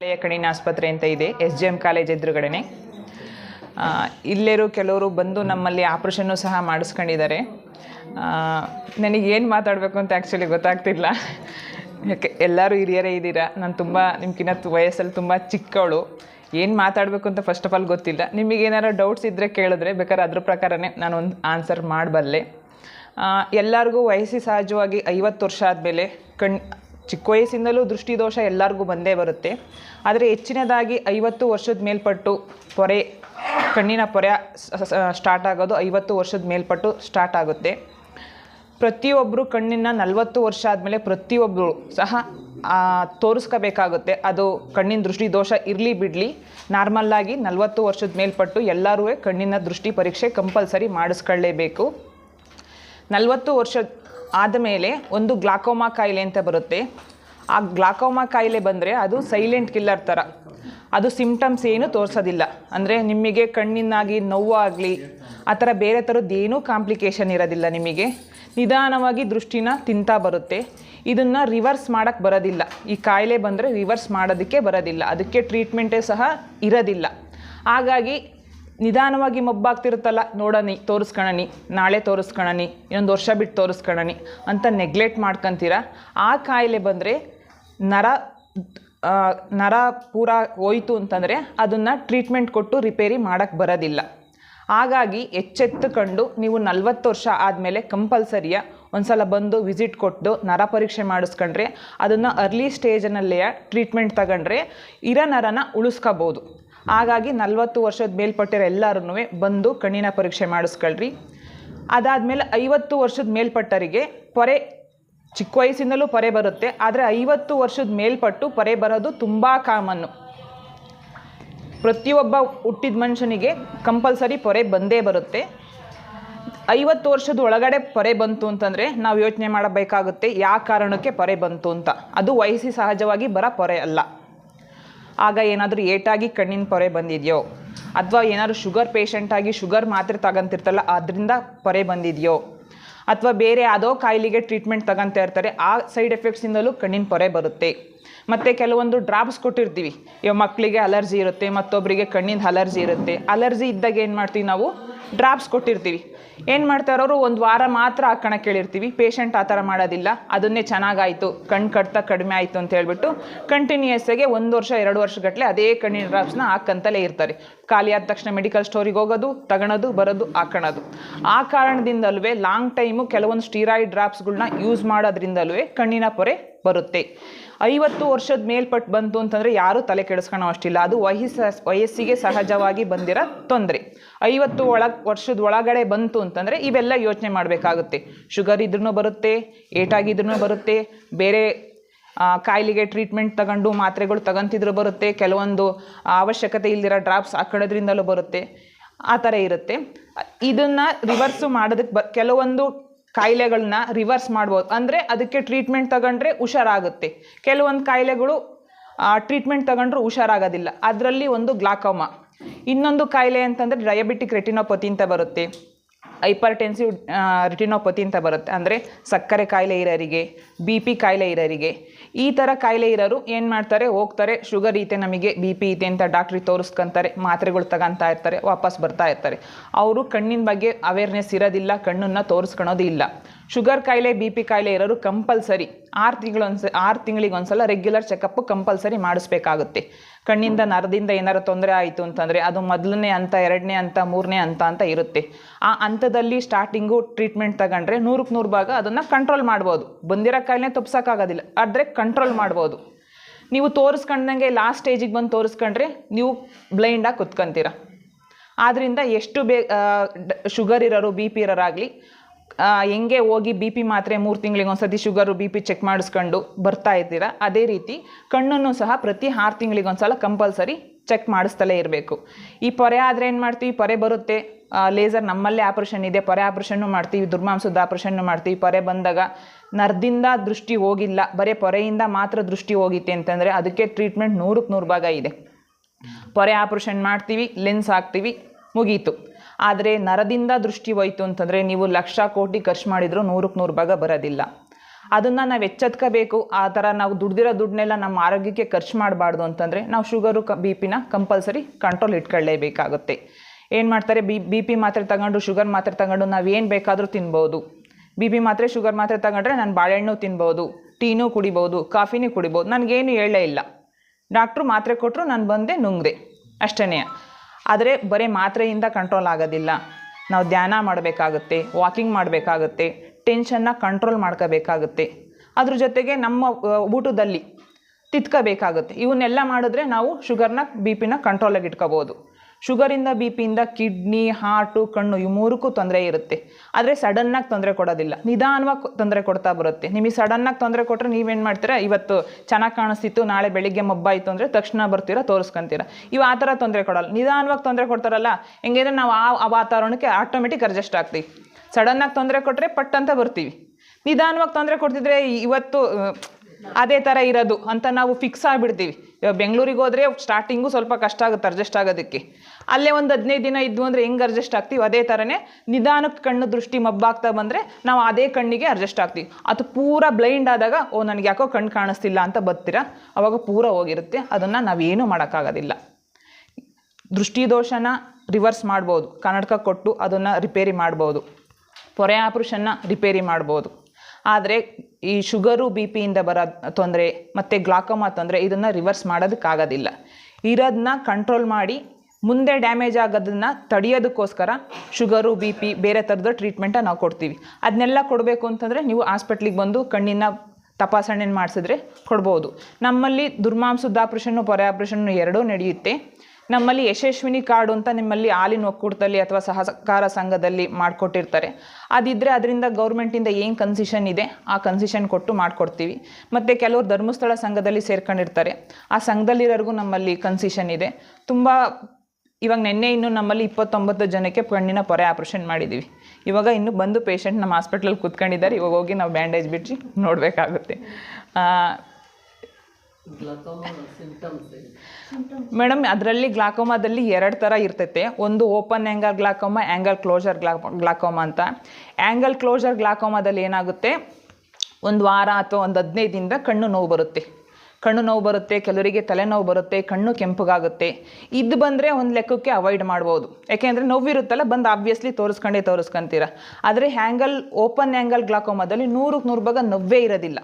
ಹಳೆಯ ಕಣ್ಣಿನ ಆಸ್ಪತ್ರೆ ಅಂತ ಇದೆ ಎಸ್ ಜಿ ಎಂ ಕಾಲೇಜ್ ಎದುರುಗಡೆನೆ. ಇಲ್ಲೇರು ಕೆಲವರು ಬಂದು ನಮ್ಮಲ್ಲಿ ಆಪ್ರೇಷನ್ನು ಸಹ ಮಾಡಿಸ್ಕೊಂಡಿದ್ದಾರೆ. ನನಗೆ ಏನು ಮಾತಾಡಬೇಕು ಅಂತ ಆ್ಯಕ್ಚುಲಿ ಗೊತ್ತಾಗ್ತಿಲ್ಲ. ಯಾಕೆ, ಎಲ್ಲರೂ ಹಿರಿಯರೇ ಇದ್ದೀರಾ? ನಾನು ತುಂಬ ನಿಮ್ಗಿನ್ನ ವಯಸ್ಸಲ್ಲಿ ತುಂಬ ಚಿಕ್ಕವಳು. ಏನು ಮಾತಾಡಬೇಕು ಅಂತ ಫಸ್ಟ್ ಆಫ್ ಆಲ್ ಗೊತ್ತಿಲ್ಲ. ನಿಮಗೇನಾರು ಡೌಟ್ಸ್ ಇದ್ದರೆ ಕೇಳಿದ್ರೆ ಬೇಕಾದ್ರೆ ಅದ್ರ ಪ್ರಕಾರನೇ ನಾನು ಒಂದು ಆನ್ಸರ್ ಮಾಡಬಲ್ಲೆ. ಎಲ್ಲರಿಗೂ ವಯಸ್ಸಿ ಸಹಜವಾಗಿ ಐವತ್ತು ವರ್ಷ ಆದಮೇಲೆ ಕಣ್ ಚಿಕ್ಕ ವಯಸ್ಸಿಂದಲೂ ದೃಷ್ಟಿದೋಷ ಎಲ್ಲರಿಗೂ ಬಂದೇ ಬರುತ್ತೆ. ಆದರೆ ಹೆಚ್ಚಿನದಾಗಿ ಐವತ್ತು ವರ್ಷದ ಮೇಲ್ಪಟ್ಟು ಪೊರೆ, ಕಣ್ಣಿನ ಪೊರೆ ಸ್ಟಾರ್ಟ್ ಆಗೋದು ಐವತ್ತು ವರ್ಷದ ಮೇಲ್ಪಟ್ಟು ಸ್ಟಾರ್ಟ್ ಆಗುತ್ತೆ. ಪ್ರತಿಯೊಬ್ಬರು ಕಣ್ಣಿನ ನಲವತ್ತು ವರ್ಷ ಆದಮೇಲೆ ಪ್ರತಿಯೊಬ್ಬರು ಸಹ ತೋರಿಸ್ಕೋಬೇಕಾಗುತ್ತೆ. ಅದು ಕಣ್ಣಿನ ದೃಷ್ಟಿ ದೋಷ ಇರಲಿ ಬಿಡಲಿ. ನಾರ್ಮಲ್ಲಾಗಿ ನಲವತ್ತು ವರ್ಷದ ಮೇಲ್ಪಟ್ಟು ಎಲ್ಲರೂ ಕಣ್ಣಿನ ದೃಷ್ಟಿ ಪರೀಕ್ಷೆ ಕಂಪಲ್ಸರಿ ಮಾಡಿಸ್ಕೊಳ್ಳೇಬೇಕು. ನಲವತ್ತು ವರ್ಷ ಆದಮೇಲೆ ಒಂದು ಗ್ಲಾಕೋಮಾ ಕಾಯಿಲೆ ಅಂತ ಬರುತ್ತೆ. ಆ ಗ್ಲಾಕೋಮಾ ಕಾಯಿಲೆ ಬಂದರೆ ಅದು ಸೈಲೆಂಟ್ ಕಿಲ್ಲರ್ ಥರ ಅದು ಸಿಂಪ್ಟಮ್ಸ್ ಏನು ತೋರಿಸೋದಿಲ್ಲ. ಅಂದರೆ ನಿಮಗೆ ಕಣ್ಣಿನಾಗಿ ನೋವಾಗಲಿ ಆ ಥರ ಬೇರೆ ಥರದ್ದೇನೂ ಕಾಂಪ್ಲಿಕೇಶನ್ ಇರೋದಿಲ್ಲ ನಿಮಗೆ. ನಿಧಾನವಾಗಿ ದೃಷ್ಟಿನ ತಿಂತಾ ಬರುತ್ತೆ. ಇದನ್ನು ರಿವರ್ಸ್ ಮಾಡೋಕ್ಕೆ ಬರೋದಿಲ್ಲ. ಈ ಕಾಯಿಲೆ ಬಂದರೆ ರಿವರ್ಸ್ ಮಾಡೋದಕ್ಕೆ ಬರೋದಿಲ್ಲ. ಅದಕ್ಕೆ ಟ್ರೀಟ್ಮೆಂಟೇ ಸಹ ಇರೋದಿಲ್ಲ. ಹಾಗಾಗಿ ನಿಧಾನವಾಗಿ ಮಬ್ಬಾಗ್ತಿರುತ್ತಲ್ಲ ನೋಡನಿ ತೋರಿಸ್ಕೊಳನಿ ನಾಳೆ ತೋರಿಸ್ಕೊಳನಿ ಇನ್ನೊಂದು ವರ್ಷ ಬಿಟ್ಟು ತೋರಿಸ್ಕೊಳನಿ ಅಂತ ನೆಗ್ಲೆಕ್ಟ್ ಮಾಡ್ಕೊತೀರ? ಆ ಕಾಯಿಲೆ ಬಂದರೆ ನರ ನರ ಪೂರ ಹೋಯಿತು ಅಂತಂದರೆ ಅದನ್ನು ಟ್ರೀಟ್ಮೆಂಟ್ ಕೊಟ್ಟು ರಿಪೇರಿ ಮಾಡೋಕ್ಕೆ ಬರೋದಿಲ್ಲ. ಹಾಗಾಗಿ ಎಚ್ಚೆತ್ತುಕೊಂಡು ನೀವು ನಲ್ವತ್ತು ವರ್ಷ ಆದಮೇಲೆ ಕಂಪಲ್ಸರಿಯ ಒಂದ್ಸಲ ಬಂದು ವಿಸಿಟ್ ಕೊಟ್ಟು ನರ ಪರೀಕ್ಷೆ ಮಾಡಿಸ್ಕೊಂಡ್ರೆ ಅದನ್ನು ಅರ್ಲಿ ಸ್ಟೇಜನಲ್ಲೇ ಟ್ರೀಟ್ಮೆಂಟ್ ತಗೊಂಡ್ರೆ ಇರೋ ನರನ ಉಳಿಸ್ಕೋಬೋದು. ಹಾಗಾಗಿ ನಲವತ್ತು ವರ್ಷದ ಮೇಲ್ಪಟ್ಟಿರೋ ಎಲ್ಲರೂ ಬಂದು ಕಣ್ಣಿನ ಪರೀಕ್ಷೆ ಮಾಡಿಸ್ಕೊಳ್ರಿ. ಅದಾದಮೇಲೆ ಐವತ್ತು ವರ್ಷದ ಮೇಲ್ಪಟ್ಟರಿಗೆ ಪೊರೆ, ಚಿಕ್ಕ ವಯಸ್ಸಿಂದಲೂ ಪೊರೆ ಬರುತ್ತೆ, ಆದರೆ ಐವತ್ತು ವರ್ಷದ ಮೇಲ್ಪಟ್ಟು ಪೊರೆ ಬರೋದು ತುಂಬ ಕಾಮನ್ನು ಪ್ರತಿಯೊಬ್ಬ ಹುಟ್ಟಿದ ಮನುಷ್ಯನಿಗೆ ಕಂಪಲ್ಸರಿ ಪೊರೆ ಬಂದೇ ಬರುತ್ತೆ. ಐವತ್ತು ವರ್ಷದ ಒಳಗಡೆ ಪೊರೆ ಬಂತು ಅಂತಂದರೆ ನಾವು ಯೋಚನೆ ಮಾಡಬೇಕಾಗುತ್ತೆ ಯಾವ ಕಾರಣಕ್ಕೆ ಪೊರೆ ಬಂತು ಅಂತ. ಅದು ವಯಸ್ಸಿ ಸಹಜವಾಗಿ ಬರೋ ಪೊರೆ ಅಲ್ಲ. ಆಗ ಏನಾದರೂ ಏಟಾಗಿ ಕಣ್ಣಿನ ಪೊರೆ ಬಂದಿದೆಯೋ? ಅಥವಾ ಏನಾದರೂ ಶುಗರ್ ಪೇಷಂಟಾಗಿ ಶುಗರ್ ಮಾತ್ರೆ ತಗೊಂತಿರ್ತಲ್ಲ ಅದರಿಂದ ಪೊರೆ ಬಂದಿದೆಯೋ? ಅಥವಾ ಬೇರೆ ಯಾವುದೋ ಕಾಯಿಲೆಗೆ ಟ್ರೀಟ್ಮೆಂಟ್ ತಗೊಂತಾ ಇರ್ತಾರೆ, ಆ ಸೈಡ್ ಎಫೆಕ್ಟ್ಸಿಂದಲೂ ಕಣ್ಣಿನ ಪೊರೆ ಬರುತ್ತೆ. ಮತ್ತು ಕೆಲವೊಂದು ಡ್ರಾಪ್ಸ್ ಕೊಟ್ಟಿರ್ತೀವಿ. ಇವಾಗ ಮಕ್ಕಳಿಗೆ ಅಲರ್ಜಿ ಇರುತ್ತೆ ಮತ್ತೊಬ್ಬರಿಗೆ ಕಣ್ಣಿಂದ ಅಲರ್ಜಿ ಇರುತ್ತೆ. ಅಲರ್ಜಿ ಇದ್ದಾಗ ಏನು ಮಾಡ್ತೀವಿ ನಾವು? ಡ್ರಾಪ್ಸ್ ಕೊಟ್ಟಿರ್ತೀವಿ. ಏನು ಮಾಡ್ತಾರೋರು ಒಂದು ವಾರ ಮಾತ್ರ ಹಾಕೋಣಕ್ಕೆ ಕೇಳಿರ್ತೀವಿ. ಪೇಷಂಟ್ ಆ ಥರ ಮಾಡೋದಿಲ್ಲ. ಅದನ್ನೇ ಚೆನ್ನಾಗಾಯಿತು. ಕಣ್ಣು ಕಟ್ತಾ ಕಡಿಮೆ ಆಯಿತು ಅಂತ ಹೇಳ್ಬಿಟ್ಟು ಕಂಟಿನ್ಯೂಯಸ್ ಆಗಿ ಒಂದು ವರ್ಷ, ಎರಡು ವರ್ಷಗಟ್ಟಲೆ ಅದೇ ಕಣ್ಣಿನ ಡ್ರಾಪ್ಸ್ನ ಹಾಕಂತಲೇ ಇರ್ತಾರೆ. ಖಾಲಿ ಆದ ತಕ್ಷಣ ಮೆಡಿಕಲ್ ಸ್ಟೋರಿಗೆ ಹೋಗೋದು ತಗೊಳೋದು ಬರೋದು ಹಾಕೋಣದು ಆ ಕಾರಣದಿಂದಲೂ ಲಾಂಗ್ ಟೈಮು ಕೆಲವೊಂದು ಸ್ಟೀರಾಯ್ಡ್ ಡ್ರಾಪ್ಸ್ಗಳನ್ನ ಯೂಸ್ ಮಾಡೋದ್ರಿಂದಲೂ ಕಣ್ಣಿನ ಪೊರೆ ಬರುತ್ತೆ. ಐವತ್ತು ವರ್ಷದ ಮೇಲ್ಪಟ್ಟು ಬಂತು ಅಂತಂದರೆ ಯಾರೂ ತಲೆ ಕೆಡಿಸ್ಕೊಳೋ ಅಷ್ಟಿಲ್ಲ. ಅದು ವಯಸ್ಸ ವಯಸ್ಸಿಗೆ ಸಹಜವಾಗಿ ಬಂದಿರೋ ತೊಂದರೆ. ಐವತ್ತು ಒಳ ವರ್ಷದ ಒಳಗಡೆ ಬಂತು ಅಂತಂದರೆ ಇವೆಲ್ಲ ಯೋಚನೆ ಮಾಡಬೇಕಾಗುತ್ತೆ. ಶುಗರ್ ಇದ್ರೂ ಬರುತ್ತೆ ಏಟಾಗಿದ್ರೂ ಬರುತ್ತೆ, ಬೇರೆ ಕಾಯಿಲೆಗೆ ಟ್ರೀಟ್ಮೆಂಟ್ ತಗೊಂಡು ಮಾತ್ರೆಗಳು ತಗೊಂತಿದ್ರು ಬರುತ್ತೆ, ಕೆಲವೊಂದು ಅವಶ್ಯಕತೆ ಇಲ್ದಿರೋ ಡ್ರಾಪ್ಸ್ ಹಾಕೊಳ್ಳೋದ್ರಿಂದಲೂ ಬರುತ್ತೆ, ಆ ಥರ ಇರುತ್ತೆ. ಇದನ್ನು ರಿವರ್ಸು ಮಾಡೋದಕ್ಕೆ ಬ, ಕೆಲವೊಂದು ಕಾಯಿಲೆಗಳನ್ನ ರಿವರ್ಸ್ ಮಾಡ್ಬೋದು. ಅಂದರೆ ಅದಕ್ಕೆ ಟ್ರೀಟ್ಮೆಂಟ್ ತಗೊಂಡ್ರೆ ಹುಷಾರಾಗುತ್ತೆ. ಕೆಲವೊಂದು ಕಾಯಿಲೆಗಳು ಟ್ರೀಟ್ಮೆಂಟ್ ತಗೊಂಡ್ರೂ ಹುಷಾರಾಗೋದಿಲ್ಲ. ಅದರಲ್ಲಿ ಒಂದು ಗ್ಲಾಕೋಮಾ. ಇನ್ನೊಂದು ಕಾಯಿಲೆ ಅಂತಂದರೆ ಡಯಾಬಿಟಿಕ್ ರೆಟಿನೋಪತಿ ಅಂತ ಬರುತ್ತೆ. ಹೈಪರ್ಟೆನ್ಸಿವ್ ರಿಟಿನೋಪತಿ ಅಂತ ಬರುತ್ತೆ. ಅಂದರೆ ಸಕ್ಕರೆ ಕಾಯಿಲೆ ಇರೋರಿಗೆ ಬಿ ಪಿ ಕಾಯಿಲೆ ಇರೋರಿಗೆ. ಈ ಥರ ಕಾಯಿಲೆ ಇರೋರು ಏನು ಮಾಡ್ತಾರೆ? ಹೋಗ್ತಾರೆ ಶುಗರ್ ಇದೆ ನಮಗೆ ಬಿ ಪಿ ಇದೆ ಅಂತ ಡಾಕ್ಟ್ರಿಗೆ ತೋರಿಸ್ಕೊಂತಾರೆ, ಮಾತ್ರೆಗಳು ತಗೊಂತಾ ಇರ್ತಾರೆ, ವಾಪಸ್ ಬರ್ತಾ ಇರ್ತಾರೆ. ಅವರು ಕಣ್ಣಿನ ಬಗ್ಗೆ ಅವೇರ್ನೆಸ್ ಇರೋದಿಲ್ಲ, ಕಣ್ಣನ್ನು ತೋರಿಸ್ಕೊಳೋದು ಇಲ್ಲ ಶುಗರ್ ಕಾಯಿಲೆ, ಬಿ ಪಿ ಕಾಯಿಲೆ ಇರೋರು ಕಂಪಲ್ಸರಿ ಆರು ತಿಂಗಳೊಂದ್ಸ ಆರು ತಿಂಗಳಿಗೆ ಒಂದ್ಸಲ ರೆಗ್ಯುಲರ್ ಚೆಕಪ್ಪು ಕಂಪಲ್ಸರಿ ಮಾಡಿಸ್ಬೇಕಾಗುತ್ತೆ. ಕಣ್ಣಿಂದ, ನರದಿಂದ ಏನಾರು ತೊಂದರೆ ಆಯಿತು ಅಂತಂದರೆ ಅದು ಮೊದಲನೇ ಹಂತ, ಎರಡನೇ ಹಂತ, ಮೂರನೇ ಹಂತ ಅಂತ ಇರುತ್ತೆ. ಆ ಹಂತದಲ್ಲಿ ಸ್ಟಾರ್ಟಿಂಗು ಟ್ರೀಟ್ಮೆಂಟ್ ತಗೊಂಡ್ರೆ ನೂರಕ್ಕೆ ನೂರು ಭಾಗ ಅದನ್ನು ಕಂಟ್ರೋಲ್ ಮಾಡ್ಬೋದು. ಬಂದಿರೋ ಕಾಯಿಲೆ ತಪ್ಸೋಕ್ಕಾಗೋದಿಲ್ಲ, ಆದರೆ ಕಂಟ್ರೋಲ್ ಮಾಡ್ಬೋದು. ನೀವು ತೋರಿಸ್ಕೊಂಡಂಗೆ ಲಾಸ್ಟ್ ಸ್ಟೇಜಿಗೆ ಬಂದು ತೋರಿಸ್ಕೊಂಡ್ರೆ ನೀವು ಬ್ಲೈಂಡಾಗಿ ಕುತ್ಕೊಂತೀರ. ಆದ್ದರಿಂದ ಎಷ್ಟು ಬೇ ಶುಗರ್ ಇರೋರು, ಬಿ ಪಿ ಇರೋರಾಗಲಿ ಹೆಂಗೆ ಹೋಗಿ ಬಿ ಪಿ ಮಾತ್ರೆ ಮೂರು ತಿಂಗಳಿಗೆ ಒಂದ್ಸತಿ ಶುಗರು ಬಿ ಪಿ ಚೆಕ್ ಮಾಡಿಸ್ಕೊಂಡು ಬರ್ತಾ ಇದ್ದೀರಾ? ಅದೇ ರೀತಿ ಕಣ್ಣನ್ನು ಸಹ ಪ್ರತಿ ಆರು ತಿಂಗಳಿಗೆ ಒಂದ್ಸಲ ಕಂಪಲ್ಸರಿ ಚೆಕ್ ಮಾಡಿಸ್ತಲೇ ಇರಬೇಕು. ಈ ಪೊರೆ ಆದರೆ ಏನು ಮಾಡ್ತೀವಿ? ಪೊರೆ ಬರುತ್ತೆ. ಲೇಸರ್ ನಮ್ಮಲ್ಲೇ ಆಪ್ರೇಷನ್ ಇದೆ. ಪೊರೆ ಆಪ್ರೇಷನ್ನು ಮಾಡ್ತೀವಿ. ದುರ್ಮಾಂಸದ ಆಪ್ರೇಷನ್ನು ಮಾಡ್ತೀವಿ. ಪೊರೆ ಬಂದಾಗ ನರದಿಂದ ದೃಷ್ಟಿ ಹೋಗಿಲ್ಲ. ಬರೀ ಪೊರೆಯಿಂದ ಮಾತ್ರ ದೃಷ್ಟಿ ಹೋಗಿತ್ತೆ ಅಂತಂದರೆ ಅದಕ್ಕೆ ಟ್ರೀಟ್ಮೆಂಟ್ ನೂರಕ್ಕೆ ನೂರು ಭಾಗ ಇದೆ. ಪೊರೆ ಆಪ್ರೇಷನ್ ಮಾಡ್ತೀವಿ ಲೆನ್ಸ್ ಹಾಕ್ತೀವಿ, ಮುಗೀತು. ಆದರೆ ನರದಿಂದ ದೃಷ್ಟಿ ಹೋಯ್ತು ಅಂತಂದರೆ ನೀವು ಲಕ್ಷ ಕೋಟಿ ಖರ್ಚು ಮಾಡಿದರೂ ನೂರಕ್ಕೆ ನೂರು ಭಾಗ ಬರೋದಿಲ್ಲ. ಅದನ್ನು ನಾವು ಎಚ್ಚೆತ್ಕೋಬೇಕು. ಆ ಥರ ನಾವು ದುಡ್ದಿರೋ ದುಡ್ಡನ್ನೆಲ್ಲ ನಮ್ಮ ಆರೋಗ್ಯಕ್ಕೆ ಖರ್ಚು ಮಾಡಬಾರ್ದು ಅಂತಂದರೆ ನಾವು ಶುಗರು, ಕ ಬಿ ಪಿನ ಕಂಪಲ್ಸರಿ ಕಂಟ್ರೋಲ್ ಇಟ್ಕೊಳ್ಳೇಬೇಕಾಗುತ್ತೆ. ಏನು ಮಾಡ್ತಾರೆ? ಬಿ ಬಿ ಪಿ ಮಾತ್ರೆ ತಗೊಂಡು, ಶುಗರ್ ಮಾತ್ರೆ ತಗೊಂಡು ನಾವು ಏನು ಬೇಕಾದರೂ ತಿನ್ಬೋದು. ಬಿ ಪಿ ಮಾತ್ರೆ, ಶುಗರ್ ಮಾತ್ರೆ ತಗೊಂಡ್ರೆ ನಾನು ಬಾಳೆಹಣ್ಣು ತಿನ್ಬೋದು, ಟೀನೂ ಕುಡಿಬೋದು, ಕಾಫಿನೂ ಕುಡಿಬೋದು, ನನಗೇನು ಹೇಳೇ ಇಲ್ಲ. ಡಾಕ್ಟ್ರು ಮಾತ್ರೆ ಕೊಟ್ಟರು ನಾನು ಬಂದೆ ನುಂಗಿದೆ. ಅಷ್ಟೇ ಆದರೆ ಬರೀ ಮಾತ್ರೆಯಿಂದ ಕಂಟ್ರೋಲ್ ಆಗೋದಿಲ್ಲ. ನಾವು ಧ್ಯಾನ ಮಾಡಬೇಕಾಗುತ್ತೆ ವಾಕಿಂಗ್ ಮಾಡಬೇಕಾಗುತ್ತೆ ಟೆನ್ಷನ್ನ ಕಂಟ್ರೋಲ್ ಮಾಡ್ಕೋಬೇಕಾಗುತ್ತೆ. ಅದ್ರ ಜೊತೆಗೆ ನಮ್ಮ ಊಟದಲ್ಲಿ ತಿತ್ಕೋಬೇಕಾಗುತ್ತೆ. ಇವನ್ನೆಲ್ಲ ಮಾಡಿದ್ರೆ ನಾವು ಶುಗರ್ನ ಬಿ ಪಿನ ಕಂಟ್ರೋಲಾಗಿ ಇಟ್ಕೋಬೋದು ಶುಗರಿಂದ ಬಿ ಪಿಯಿಂದ ಕಿಡ್ನಿ, ಹಾರ್ಟು, ಕಣ್ಣು ಇವು ಮೂರಕ್ಕೂ ತೊಂದರೆ ಇರುತ್ತೆ. ಆದರೆ ಸಡನ್ನಾಗಿ ತೊಂದರೆ ಕೊಡೋದಿಲ್ಲ. ನಿಧಾನವಾಗಿ ತೊಂದರೆ ಕೊಡ್ತಾ ಬರುತ್ತೆ. ನಿಮಗೆ ಸಡನ್ನಾಗಿ ತೊಂದರೆ ಕೊಟ್ಟರೆ ನೀವೇನು ಮಾಡ್ತೀರಾ? ಇವತ್ತು ಚೆನ್ನಾಗಿ ಕಾಣಿಸ್ತಿತ್ತು, ನಾಳೆ ಬೆಳಿಗ್ಗೆ ಮಬ್ಬಾಯಿತು ಅಂದರೆ ತಕ್ಷಣ ಬರ್ತೀರಾ, ತೋರಿಸ್ಕೊಂತೀರ? ಇವು ಆ ಥರ ತೊಂದರೆ ಕೊಡಲ್ಲ. ನಿಧಾನವಾಗಿ ತೊಂದರೆ ಕೊಡ್ತಾರಲ್ಲ ಹೆಂಗೆ ನಾವು ಆ ವಾತಾವರಣಕ್ಕೆ ಆಟೋಮೆಟಿಕ್ ಅಡ್ಜಸ್ಟ್ ಆಗ್ತೀವಿ. ಸಡನ್ನಾಗಿ ತೊಂದರೆ ಕೊಟ್ಟರೆ ಪಟ್ ಅಂತ ಬರ್ತೀವಿ. ನಿಧಾನವಾಗಿ ತೊಂದರೆ ಕೊಡ್ತಿದ್ರೆ ಇವತ್ತು ಅದೇ ಥರ ಇರೋದು ಅಂತ ನಾವು ಫಿಕ್ಸ್ ಆಗಿಬಿಡ್ತೀವಿ. ಇವಾಗ ಬೆಂಗಳೂರಿಗೆ ಹೋದರೆ ಸ್ಟಾರ್ಟಿಂಗು ಸ್ವಲ್ಪ ಕಷ್ಟ ಆಗುತ್ತೆ ಅಡ್ಜಸ್ಟ್ ಆಗೋದಕ್ಕೆ. ಅಲ್ಲೇ ಒಂದು ಹದಿನೈದು ದಿನ ಇದ್ವು ಅಂದರೆ ಹೆಂಗೆ ಅಡ್ಜಸ್ಟ್ ಆಗ್ತೀವಿ? ಅದೇ ಥರನೇ ನಿಧಾನಕ್ಕೆ ಕಣ್ಣು ದೃಷ್ಟಿ ಮಬ್ಬಾಗ್ತಾ ಬಂದರೆ ನಾವು ಅದೇ ಕಣ್ಣಿಗೆ ಅಡ್ಜಸ್ಟ್ ಆಗ್ತೀವಿ. ಅದು ಪೂರ ಬ್ಲೈಂಡ್ ಆದಾಗ, ಓ, ನನಗೆ ಯಾಕೋ ಕಣ್ಣು ಕಾಣಿಸ್ತಿಲ್ಲ ಅಂತ ಬರ್ತೀರಾ ಅವಾಗ ಪೂರ ಹೋಗಿರುತ್ತೆ. ಅದನ್ನು ನಾವೇನೂ ಮಾಡೋಕ್ಕಾಗೋದಿಲ್ಲ. ದೃಷ್ಟಿದೋಷನ ರಿವರ್ಸ್ ಮಾಡ್ಬೋದು. ಕನ್ನಡಕ ಕೊಟ್ಟು ಅದನ್ನು ರಿಪೇರಿ ಮಾಡ್ಬೋದು. ಪೊರೆ ಆಪ್ರೇಷನ್ನ ರಿಪೇರಿ ಮಾಡ್ಬೋದು. ಆದರೆ ಈ ಶುಗರು, ಬಿ ಪಿಯಿಂದ ಬರೋ ತೊಂದರೆ ಮತ್ತು ಗ್ಲಾಕೋಮಾ ತೊಂದರೆ ಇದನ್ನು ರಿವರ್ಸ್ ಮಾಡೋದಕ್ಕಾಗೋದಿಲ್ಲ. ಇರೋದನ್ನ ಕಂಟ್ರೋಲ್ ಮಾಡಿ ಮುಂದೆ ಡ್ಯಾಮೇಜ್ ಆಗೋದನ್ನು ತಡೆಯೋದಕ್ಕೋಸ್ಕರ ಶುಗರು, ಬಿ ಪಿ ಬೇರೆ ಥರದ ಟ್ರೀಟ್ಮೆಂಟ ನಾವು ಕೊಡ್ತೀವಿ. ಅದನ್ನೆಲ್ಲ ಕೊಡಬೇಕು ಅಂತಂದರೆ ನೀವು ಹಾಸ್ಪಿಟ್ಲಿಗೆ ಬಂದು ಕಣ್ಣಿನ ತಪಾಸಣೆ ಮಾಡಿಸಿದ್ರೆ ಕೊಡ್ಬೋದು. ನಮ್ಮಲ್ಲಿ ದುರ್ಮಾಂಸದ ಆಪ್ರೇಷನ್ನು ಪೊರೆ ಆಪ್ರೇಷನ್ನು ಎರಡೂ ನಡೆಯುತ್ತೆ. ನಮ್ಮಲ್ಲಿ ಯಶಸ್ವಿನಿ ಕಾರ್ಡು ಅಂತ ನಿಮ್ಮಲ್ಲಿ ಹಾಲಿನ ಒಕ್ಕೂಟದಲ್ಲಿ ಅಥವಾ ಸಹಕಾರ ಸಂಘದಲ್ಲಿ ಮಾಡಿಕೊಟ್ಟಿರ್ತಾರೆ. ಅದಿದ್ದರೆ ಅದರಿಂದ ಗೌರ್ಮೆಂಟಿಂದ ಏನು ಕನ್ಸಿಷನ್ ಇದೆ, ಆ ಕನ್ಸಿಷನ್ ಕೊಟ್ಟು ಮಾಡಿಕೊಡ್ತೀವಿ. ಮತ್ತು ಕೆಲವರು ಧರ್ಮಸ್ಥಳ ಸಂಘದಲ್ಲಿ ಸೇರ್ಕೊಂಡಿರ್ತಾರೆ. ಆ ಸಂಘದಲ್ಲಿರೋರ್ಗು ನಮ್ಮಲ್ಲಿ ಕನ್ಸಿಷನ್ ಇದೆ. ತುಂಬ ಇವಾಗ ನಿನ್ನೆ ಇನ್ನು ನಮ್ಮಲ್ಲಿ ಇಪ್ಪತ್ತೊಂಬತ್ತು ಜನಕ್ಕೆ ಕಣ್ಣಿನ ಪೊರೆ ಆಪ್ರೇಷನ್ ಮಾಡಿದ್ದೀವಿ ಇವಾಗ ಇನ್ನು ಬಂದು ಪೇಷಂಟ್ ನಮ್ಮ ಹಾಸ್ಪಿಟ್ಲಲ್ಲಿ ಕೂತ್ಕೊಂಡಿದ್ದಾರೆ. ಇವಾಗ ಹೋಗಿ ನಾವು ಬ್ಯಾಂಡೇಜ್ ಬಿಟ್ಟು ನೋಡಬೇಕಾಗುತ್ತೆ. ಮೇಡಮ್ ಅದರಲ್ಲಿ ಗ್ಲಾಕೋಮಾದಲ್ಲಿ ಎರಡು ಥರ ಇರ್ತೈತೆ. ಒಂದು open angle glaucoma angle closure ಗ್ಲಾ glaucoma ಅಂತ. ಆ್ಯಂಗಲ್ ಕ್ಲೋಜರ್ ಗ್ಲಾಕೋಮಾದಲ್ಲಿ ಏನಾಗುತ್ತೆ? ಒಂದು ವಾರ ಅಥವಾ ಒಂದು ಹದಿನೈದು ದಿನದ ಕಣ್ಣು ನೋವು ಬರುತ್ತೆ. ಕಣ್ಣು ನೋವು ಬರುತ್ತೆ ಕೆಲವರಿಗೆ ತಲೆನೋವು ಬರುತ್ತೆ ಕಣ್ಣು ಕೆಂಪಗಾಗುತ್ತೆ. ಇದು ಬಂದರೆ ಒಂದು ಲೆಕ್ಕಕ್ಕೆ ಅವಾಯ್ಡ್ ಮಾಡ್ಬೋದು. ಯಾಕೆಂದರೆ ನೋವಿರುತ್ತಲ್ಲ ಬಂದು ಆಬ್ವಿಯಸ್ಲಿ ತೋರಿಸ್ಕೊಂಡೇ ತೋರಿಸ್ಕೊಂತೀರ. ಆದರೆ ಹ್ಯಾಂಗಲ್ ಓಪನ್ ಆ್ಯಂಗಲ್ ಗ್ಲಾಕೋಮಾದಲ್ಲಿ ನೂರಕ್ಕೆ ನೂರು ಭಾಗ ನೋವೇ ಇರೋದಿಲ್ಲ.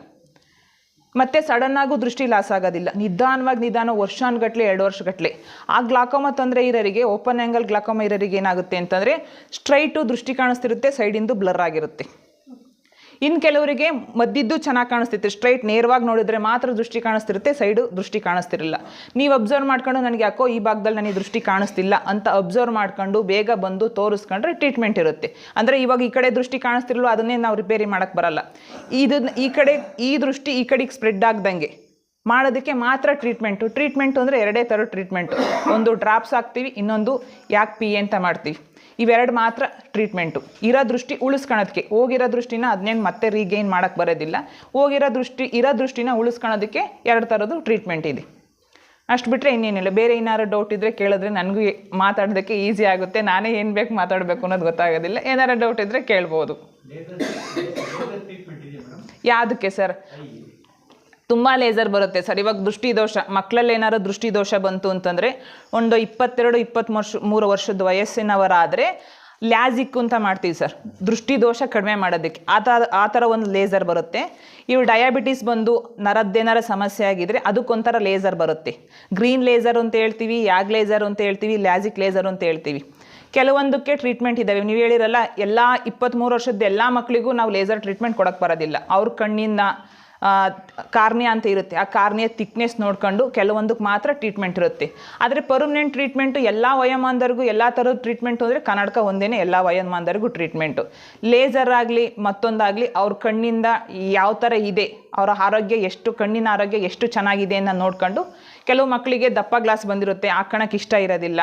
ಮತ್ತೆ ಸಡನ್ ಆಗು ದೃಷ್ಟಿ ಲಾಸ್ ಆಗೋದಿಲ್ಲ. ನಿಧಾನವಾಗಿ ನಿಧಾನ ವರ್ಷಾನ್ಗಟ್ಲೆ ಎರಡು ವರ್ಷಗಟ್ಲೆ ಆ ಗ್ಲಾಕೋಮ ತೊಂದರೆ ಇರೋರಿಗೆ ಓಪನ್ ಆ್ಯಂಗಲ್ ಗ್ಲಾಕೋಮ ಇರೋರಿಗೆ ಏನಾಗುತ್ತೆ ಅಂತಂದರೆ ಸ್ಟ್ರೈಟು ದೃಷ್ಟಿ ಕಾಣಿಸ್ತಿರುತ್ತೆ ಸೈಡಿಂದು ಬ್ಲರ್ ಆಗಿರುತ್ತೆ. ಇನ್ನು ಕೆಲವರಿಗೆ ಮದ್ದಿದ್ದು ಚೆನ್ನಾಗಿ ಕಾಣಿಸ್ತಿತ್ತು. ಸ್ಟ್ರೈಟ್ ನೇರವಾಗಿ ನೋಡಿದ್ರೆ ಮಾತ್ರ ದೃಷ್ಟಿ ಕಾಣಿಸ್ತಿರುತ್ತೆ, ಸೈಡು ದೃಷ್ಟಿ ಕಾಣಿಸ್ತಿರಲಿಲ್ಲ. ನೀವು ಅಬ್ಸರ್ವ್ ಮಾಡ್ಕೊಂಡು ನನಗೆ ಯಾಕೋ ಈ ಭಾಗದಲ್ಲಿ ನನಗೆ ದೃಷ್ಟಿ ಕಾಣಿಸ್ತಿಲ್ಲ ಅಂತ ಅಬ್ಸರ್ವ್ ಮಾಡ್ಕೊಂಡು ಬೇಗ ಬಂದು ತೋರಿಸ್ಕೊಂಡ್ರೆ ಟ್ರೀಟ್ಮೆಂಟ್ ಇರುತ್ತೆ. ಅಂದರೆ ಇವಾಗ ಈ ಕಡೆ ದೃಷ್ಟಿ ಕಾಣಿಸ್ತಿರಲ್ಲ ಅದನ್ನೇ ನಾವು ರಿಪೇರಿ ಮಾಡೋಕ್ಕೆ ಬರಲ್ಲ. ಇದನ್ನ ಈ ಕಡೆ, ಈ ದೃಷ್ಟಿ ಈ ಕಡೆಗೆ ಸ್ಪ್ರೆಡ್ ಆಗ್ದಂಗೆ ಮಾಡೋದಕ್ಕೆ ಮಾತ್ರ ಟ್ರೀಟ್ಮೆಂಟು. ಟ್ರೀಟ್ಮೆಂಟು ಅಂದರೆ ಎರಡೇ ಥರ ಟ್ರೀಟ್ಮೆಂಟು. ಒಂದು ಡ್ರಾಪ್ಸ್ ಹಾಕ್ತೀವಿ, ಇನ್ನೊಂದು ಯಾಕೆ ಪಿ ಅಂತ ಮಾಡ್ತೀವಿ. ಇವೆರಡು ಮಾತ್ರ ಟ್ರೀಟ್ಮೆಂಟು ಇರೋ ದೃಷ್ಟಿ ಉಳಿಸ್ಕೊಳೋದಕ್ಕೆ ಹೋಗಿರೋ ದೃಷ್ಟಿನ ಅದನ್ನೇನು ಮತ್ತೆ ರೀಗೈನ್ ಮಾಡೋಕ್ಕೆ ಬರೋದಿಲ್ಲ. ಹೋಗಿರೋ ದೃಷ್ಟಿ ಇರೋ ದೃಷ್ಟಿನ ಉಳಿಸ್ಕೊಳೋದಕ್ಕೆ ಎರಡು ಥರದ್ದು ಟ್ರೀಟ್ಮೆಂಟ್ ಇದೆ. ಅಷ್ಟು ಬಿಟ್ಟರೆ ಇನ್ನೇನಿಲ್ಲ. ಬೇರೆ ಏನಾರು ಡೌಟ್ ಇದ್ದರೆ ಕೇಳಿದ್ರೆ ನನಗೂ ಮಾತಾಡೋದಕ್ಕೆ ಈಸಿ ಆಗುತ್ತೆ. ನಾನೇ ಏನು ಬೇಕು ಮಾತಾಡಬೇಕು ಅನ್ನೋದು ಗೊತ್ತಾಗೋದಿಲ್ಲ. ಏನಾರು ಡೌಟ್ ಇದ್ದರೆ ಕೇಳ್ಬೋದು. ಯಾವುದಕ್ಕೆ ಸರ್? ತುಂಬ ಲೇಸರ್ ಬರುತ್ತೆ ಸರ್. ಇವಾಗ ದೃಷ್ಟಿ ದೋಷ ಮಕ್ಕಳಲ್ಲಿ ಏನಾದ್ರು ದೃಷ್ಟಿ ದೋಷ ಬಂತು ಅಂತಂದರೆ ಒಂದು ಇಪ್ಪತ್ತೆರಡು ಇಪ್ಪತ್ತ್ ವರ್ಷ ಮೂರು ವರ್ಷದ ವಯಸ್ಸಿನವರಾದರೆ ಲ್ಯಾಸಿಕ್ ಅಂತ ಮಾಡ್ತೀವಿ ಸರ್. ದೃಷ್ಟಿ ದೋಷ ಕಡಿಮೆ ಮಾಡೋದಕ್ಕೆ. ಆ ಥರ ಆ ಥರ ಒಂದು ಲೇಸರ್ ಬರುತ್ತೆ. ಇವು ಡಯಾಬಿಟಿಸ್ ಬಂದು ನರದ್ದೇನಾರ ಸಮಸ್ಯೆ ಆಗಿದ್ರೆ ಅದಕ್ಕೊಂಥರ ಲೇಸರ್ ಬರುತ್ತೆ. ಗ್ರೀನ್ ಲೇಸರ್ ಅಂತ ಹೇಳ್ತೀವಿ ಯಾಗ್ ಲೇಸರ್ ಅಂತ ಹೇಳ್ತೀವಿ, ಲ್ಯಾಸಿಕ್ ಲೇಸರ್ ಅಂತ ಹೇಳ್ತೀವಿ. ಕೆಲವೊಂದಕ್ಕೆ ಟ್ರೀಟ್ಮೆಂಟ್ ಇದ್ದಾವೆ ನೀವು ಹೇಳಿರಲ್ಲ, ಎಲ್ಲ ಇಪ್ಪತ್ತ್ಮೂರು ವರ್ಷದ ಎಲ್ಲ ಮಕ್ಕಳಿಗೂ ನಾವು ಲೇಸರ್ ಟ್ರೀಟ್ಮೆಂಟ್ ಕೊಡೋಕ್ಕೆ ಬರೋದಿಲ್ಲ. ಅವ್ರ ಕಣ್ಣಿನ ಕಾರ್ನಿಯಾ ಅಂತ ಇರುತ್ತೆ. ಆ ಕಾರ್ನಿಯ ತಿಕ್ನೆಸ್ ನೋಡ್ಕೊಂಡು ಕೆಲವೊಂದಕ್ಕೆ ಮಾತ್ರ ಟ್ರೀಟ್ಮೆಂಟ್ ಇರುತ್ತೆ. ಆದರೆ ಪರ್ಮನೆಂಟ್ ಟ್ರೀಟ್ಮೆಂಟು ಎಲ್ಲ ವಯೋಮಾನದವ್ರಿಗೂ ಎಲ್ಲ ಥರದ ಟ್ರೀಟ್ಮೆಂಟು ಅಂದರೆ ಕನ್ನಡಕ ಒಂದೇ ಎಲ್ಲ ವಯೋಮಾನದವ್ರಿಗೂ ಟ್ರೀಟ್ಮೆಂಟು ಲೇಸರ್ ಆಗಲಿ, ಮತ್ತೊಂದಾಗಲಿ ಅವ್ರ ಕಣ್ಣಿಂದ ಯಾವ ಥರ ಇದೆ, ಅವರ ಆರೋಗ್ಯ ಎಷ್ಟು, ಕಣ್ಣಿನ ಆರೋಗ್ಯ ಎಷ್ಟು ಚೆನ್ನಾಗಿದೆ ಅಂತ ನೋಡ್ಕೊಂಡು ಕೆಲವು ಮಕ್ಕಳಿಗೆ ದಪ್ಪ ಗ್ಲಾಸ್ ಬಂದಿರುತ್ತೆ. ಹಾಕೋಣಕ್ಕೆ ಇಷ್ಟ ಇರೋದಿಲ್ಲ.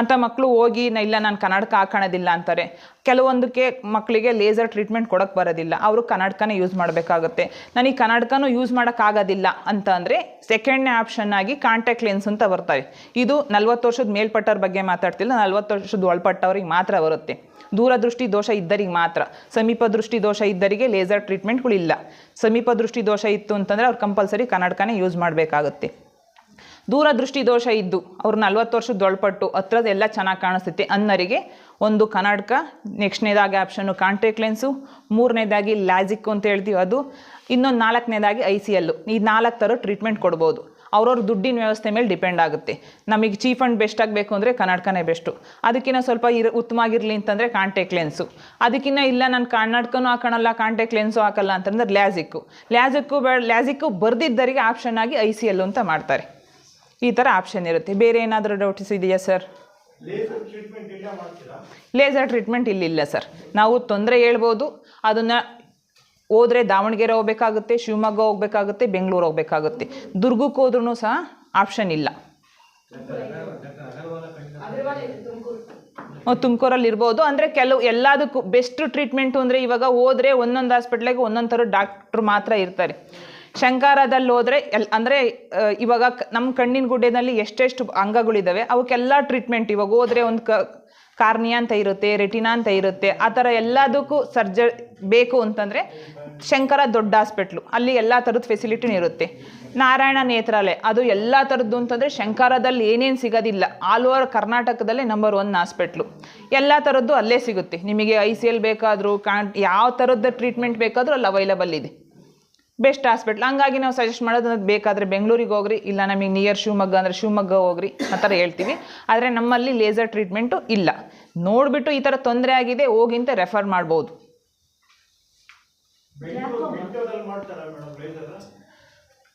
ಅಂಥ ಮಕ್ಕಳು ಹೋಗಿ ಇಲ್ಲ, ನಾನು ಕನ್ನಡಕ ಹಾಕೋಣದಿಲ್ಲ ಅಂತಾರೆ. ಕೆಲವೊಂದಕ್ಕೆ ಮಕ್ಕಳಿಗೆ ಲೇಸರ್ ಟ್ರೀಟ್ಮೆಂಟ್ ಕೊಡೋಕ್ಕೆ ಬರೋದಿಲ್ಲ. ಅವರು ಕನ್ನಡಕನೇ ಯೂಸ್ ಮಾಡಬೇಕಾಗುತ್ತೆ. ನನಗೆ ಕನ್ನಡಕನೂ ಯೂಸ್ ಮಾಡೋಕ್ಕಾಗೋದಿಲ್ಲ ಅಂತ ಅಂದರೆ ಸೆಕೆಂಡ್ನೇ ಆಪ್ಷನ್ ಆಗಿ ಕಾಂಟ್ಯಾಕ್ಟ್ ಲೆನ್ಸ್ ಅಂತ ಬರ್ತವೆ ಇದು ನಲ್ವತ್ತು ವರ್ಷದ ಮೇಲ್ಪಟ್ಟವ್ರ ಬಗ್ಗೆ ಮಾತಾಡ್ತಿಲ್ಲ, ನಲ್ವತ್ತು ವರ್ಷದ ಒಳಪಟ್ಟವ್ರಿಗೆ ಮಾತ್ರ ಬರುತ್ತೆ. ದೂರದೃಷ್ಟಿ ದೋಷ ಇದ್ದರಿಗೆ ಮಾತ್ರ. ಸಮೀಪ ದೃಷ್ಟಿ ದೋಷ ಇದ್ದರಿಗೆ ಲೇಸರ್ ಟ್ರೀಟ್ಮೆಂಟ್ಗಳಿಲ್ಲ ಸಮೀಪ ದೃಷ್ಟಿ ದೋಷ ಇತ್ತು ಅಂತಂದರೆ ಅವ್ರು ಕಂಪಲ್ಸರಿ ಕನ್ನಡಕನೇ ಯೂಸ್ ಮಾಡಬೇಕಾಗುತ್ತೆ. ದೂರದೃಷ್ಟಿ ದೋಷ ಇದ್ದು ಅವ್ರು ನಲ್ವತ್ತು ವರ್ಷದ ಒಳಪಟ್ಟು ಎಲ್ಲ ಚೆನ್ನಾಗಿ ಕಾಣಿಸ್ತೈತೆ ಅನ್ನರಿಗೆ ಒಂದು ಕನ್ನಡಕ ನೆಕ್ಸ್ಟ್ನೇದಾಗಿ ಆಪ್ಷನ್ನು ಕಾಂಟ್ಯಾಕ್ಟ್ ಲೆನ್ಸು, ಮೂರನೇದಾಗಿ ಲ್ಯಾಜಿಕ್ ಅಂತ ಹೇಳ್ತೀವಿ ಅದು, ಇನ್ನೊಂದು ನಾಲ್ಕನೇದಾಗಿ ಐ ಸಿ ಎಲ್ಲು ಈ ನಾಲ್ಕು ಥರ ಟ್ರೀಟ್ಮೆಂಟ್ ಕೊಡ್ಬೋದು. ಅವ್ರವ್ರ ದುಡ್ಡಿನ ವ್ಯವಸ್ಥೆ ಮೇಲೆ ಡಿಪೆಂಡ್ ಆಗುತ್ತೆ. ನಮಗೆ ಚೀಫ್ ಆ್ಯಂಡ್ ಬೆಸ್ಟ್ ಆಗಬೇಕು ಅಂದರೆ ಕನ್ನಡಕನೇ ಬೆಸ್ಟು. ಅದಕ್ಕಿಂತ ಸ್ವಲ್ಪ ಇರ ಉತ್ತಮ ಆಗಿರಲಿ ಅಂತಂದರೆ ಕಾಂಟ್ಯಾಕ್ಟ್ ಲೆನ್ಸು. ಅದಕ್ಕಿಂತ ಇಲ್ಲ ನಾನು ಕನ್ನಡಕನೂ ಹಾಕೋಣಲ್ಲ, ಕಾಂಟ್ಯಾಕ್ಟ್ ಲೆನ್ಸು ಹಾಕಲ್ಲ ಅಂತಂದ್ರೆ ಲ್ಯಾಜಿಕ್ಕು ಲ್ಯಾಜಿಕ್ಕು ಬೇ ಲ್ಯಾಜಿಕ್ಕು ಬರೆದಿದ್ದರಿಗೆ ಆಪ್ಷನ್ ಆಗಿ ಐ ಸಿ ಎಲ್ಲು ಅಂತ ಮಾಡ್ತಾರೆ. ಈ ಥರ ಆಪ್ಷನ್ ಇರುತ್ತೆ. ಬೇರೆ ಏನಾದರೂ ಡೌಟ್ಸ್ ಇದೆಯಾ ಸರ್? ಲೇಸರ್ ಟ್ರೀಟ್ಮೆಂಟ್ ಇಲ್ಲಿಲ್ಲ ಸರ್. ನಾವು ತೊಂದರೆ ಹೇಳ್ಬೋದು. ಅದನ್ನು ಹೋದರೆ ದಾವಣಗೆರೆ ಹೋಗ್ಬೇಕಾಗುತ್ತೆ ಶಿವಮೊಗ್ಗ ಹೋಗ್ಬೇಕಾಗುತ್ತೆ ಬೆಂಗಳೂರು ಹೋಗ್ಬೇಕಾಗುತ್ತೆ. ದುರ್ಗಕ್ಕೆ ಹೋದ್ರೂ ಸಹ ಆಪ್ಷನ್ ಇಲ್ಲ. ತುಮಕೂರಲ್ಲಿ ಇರ್ಬೋದು. ಅಂದರೆ ಕೆಲವು ಎಲ್ಲದಕ್ಕೂ ಬೆಸ್ಟ್ ಟ್ರೀಟ್ಮೆಂಟು ಅಂದರೆ ಇವಾಗ ಹೋದರೆ ಒಂದೊಂದು ಹಾಸ್ಪಿಟ್ಲಿಗೆ ಒಂದೊಂದು ಥರ ಡಾಕ್ಟ್ರು ಮಾತ್ರ ಇರ್ತಾರೆ. ಶಂಕಾರದಲ್ಲಿ ಹೋದರೆ ಎಲ್, ಅಂದರೆ ಇವಾಗ ನಮ್ಮ ಕಣ್ಣಿನ ಗುಡ್ಡೆನಲ್ಲಿ ಎಷ್ಟೆಷ್ಟು ಅಂಗಗಳಿದ್ದಾವೆ ಅವಕ್ಕೆಲ್ಲ ಟ್ರೀಟ್ಮೆಂಟ್ ಇವಾಗ ಹೋದರೆ ಒಂದು ಕ, ಕಾರ್ನಿಯಾ ಅಂತ ಇರುತ್ತೆ, ರೆಟಿನಾ ಅಂತ ಇರುತ್ತೆ, ಆ ಥರ ಎಲ್ಲದಕ್ಕೂ ಸರ್ಜ, ಬೇಕು ಅಂತಂದರೆ ಶಂಕರ ದೊಡ್ಡ ಹಾಸ್ಪಿಟ್ಲು ಅಲ್ಲಿ ಎಲ್ಲ ಥರದ ಫೆಸಿಲಿಟಿನೂ ಇರುತ್ತೆ. ನಾರಾಯಣ ನೇತ್ರಾಲಯ, ಅದು ಎಲ್ಲ ಥರದ್ದು ಅಂತಂದರೆ ಶಂಕರದಲ್ಲಿ ಏನೇನು ಸಿಗೋದಿಲ್ಲ ಆಲ್ ಓವರ್ ಕರ್ನಾಟಕದಲ್ಲೇ ನಂಬರ್ ಒನ್ ಹಾಸ್ಪಿಟ್ಲು ಎಲ್ಲ ಥರದ್ದು ಅಲ್ಲೇ ಸಿಗುತ್ತೆ, ನಿಮಗೆ ಐ ಸಿ ಎಲ್ ಬೇಕಾದರೂ ಯಾವ ಥರದ ಟ್ರೀಟ್ಮೆಂಟ್ ಬೇಕಾದರೂ ಅಲ್ಲಿ ಅವೈಲಬಲ್ ಇದೆ. ಬೆಸ್ಟ್ ಹಾಸ್ಪಿಟ್ಲ್ ಹಂಗಾಗಿ ನಾವು ಸಜೆಸ್ಟ್ ಮಾಡೋದು ಅದು ಬೇಕಾದರೆ ಬೆಂಗಳೂರಿಗೆ ಹೋಗ್ರಿ ಇಲ್ಲ ನಮಗೆ ನಿಯರ್ ಶಿವಮೊಗ್ಗ ಅಂದರೆ ಶಿವಮೊಗ್ಗ ಹೋಗ್ರಿ ಆ ಥರ ಹೇಳ್ತೀವಿ. ಆದರೆ ನಮ್ಮಲ್ಲಿ ಲೇಸರ್ ಟ್ರೀಟ್ಮೆಂಟು ಇಲ್ಲ. ನೋಡಿಬಿಟ್ಟು ಈ ಥರ ತೊಂದರೆ ಆಗಿದೆ ಹೋಗಿಂತ ರೆಫರ್ ಮಾಡ್ಬೋದು.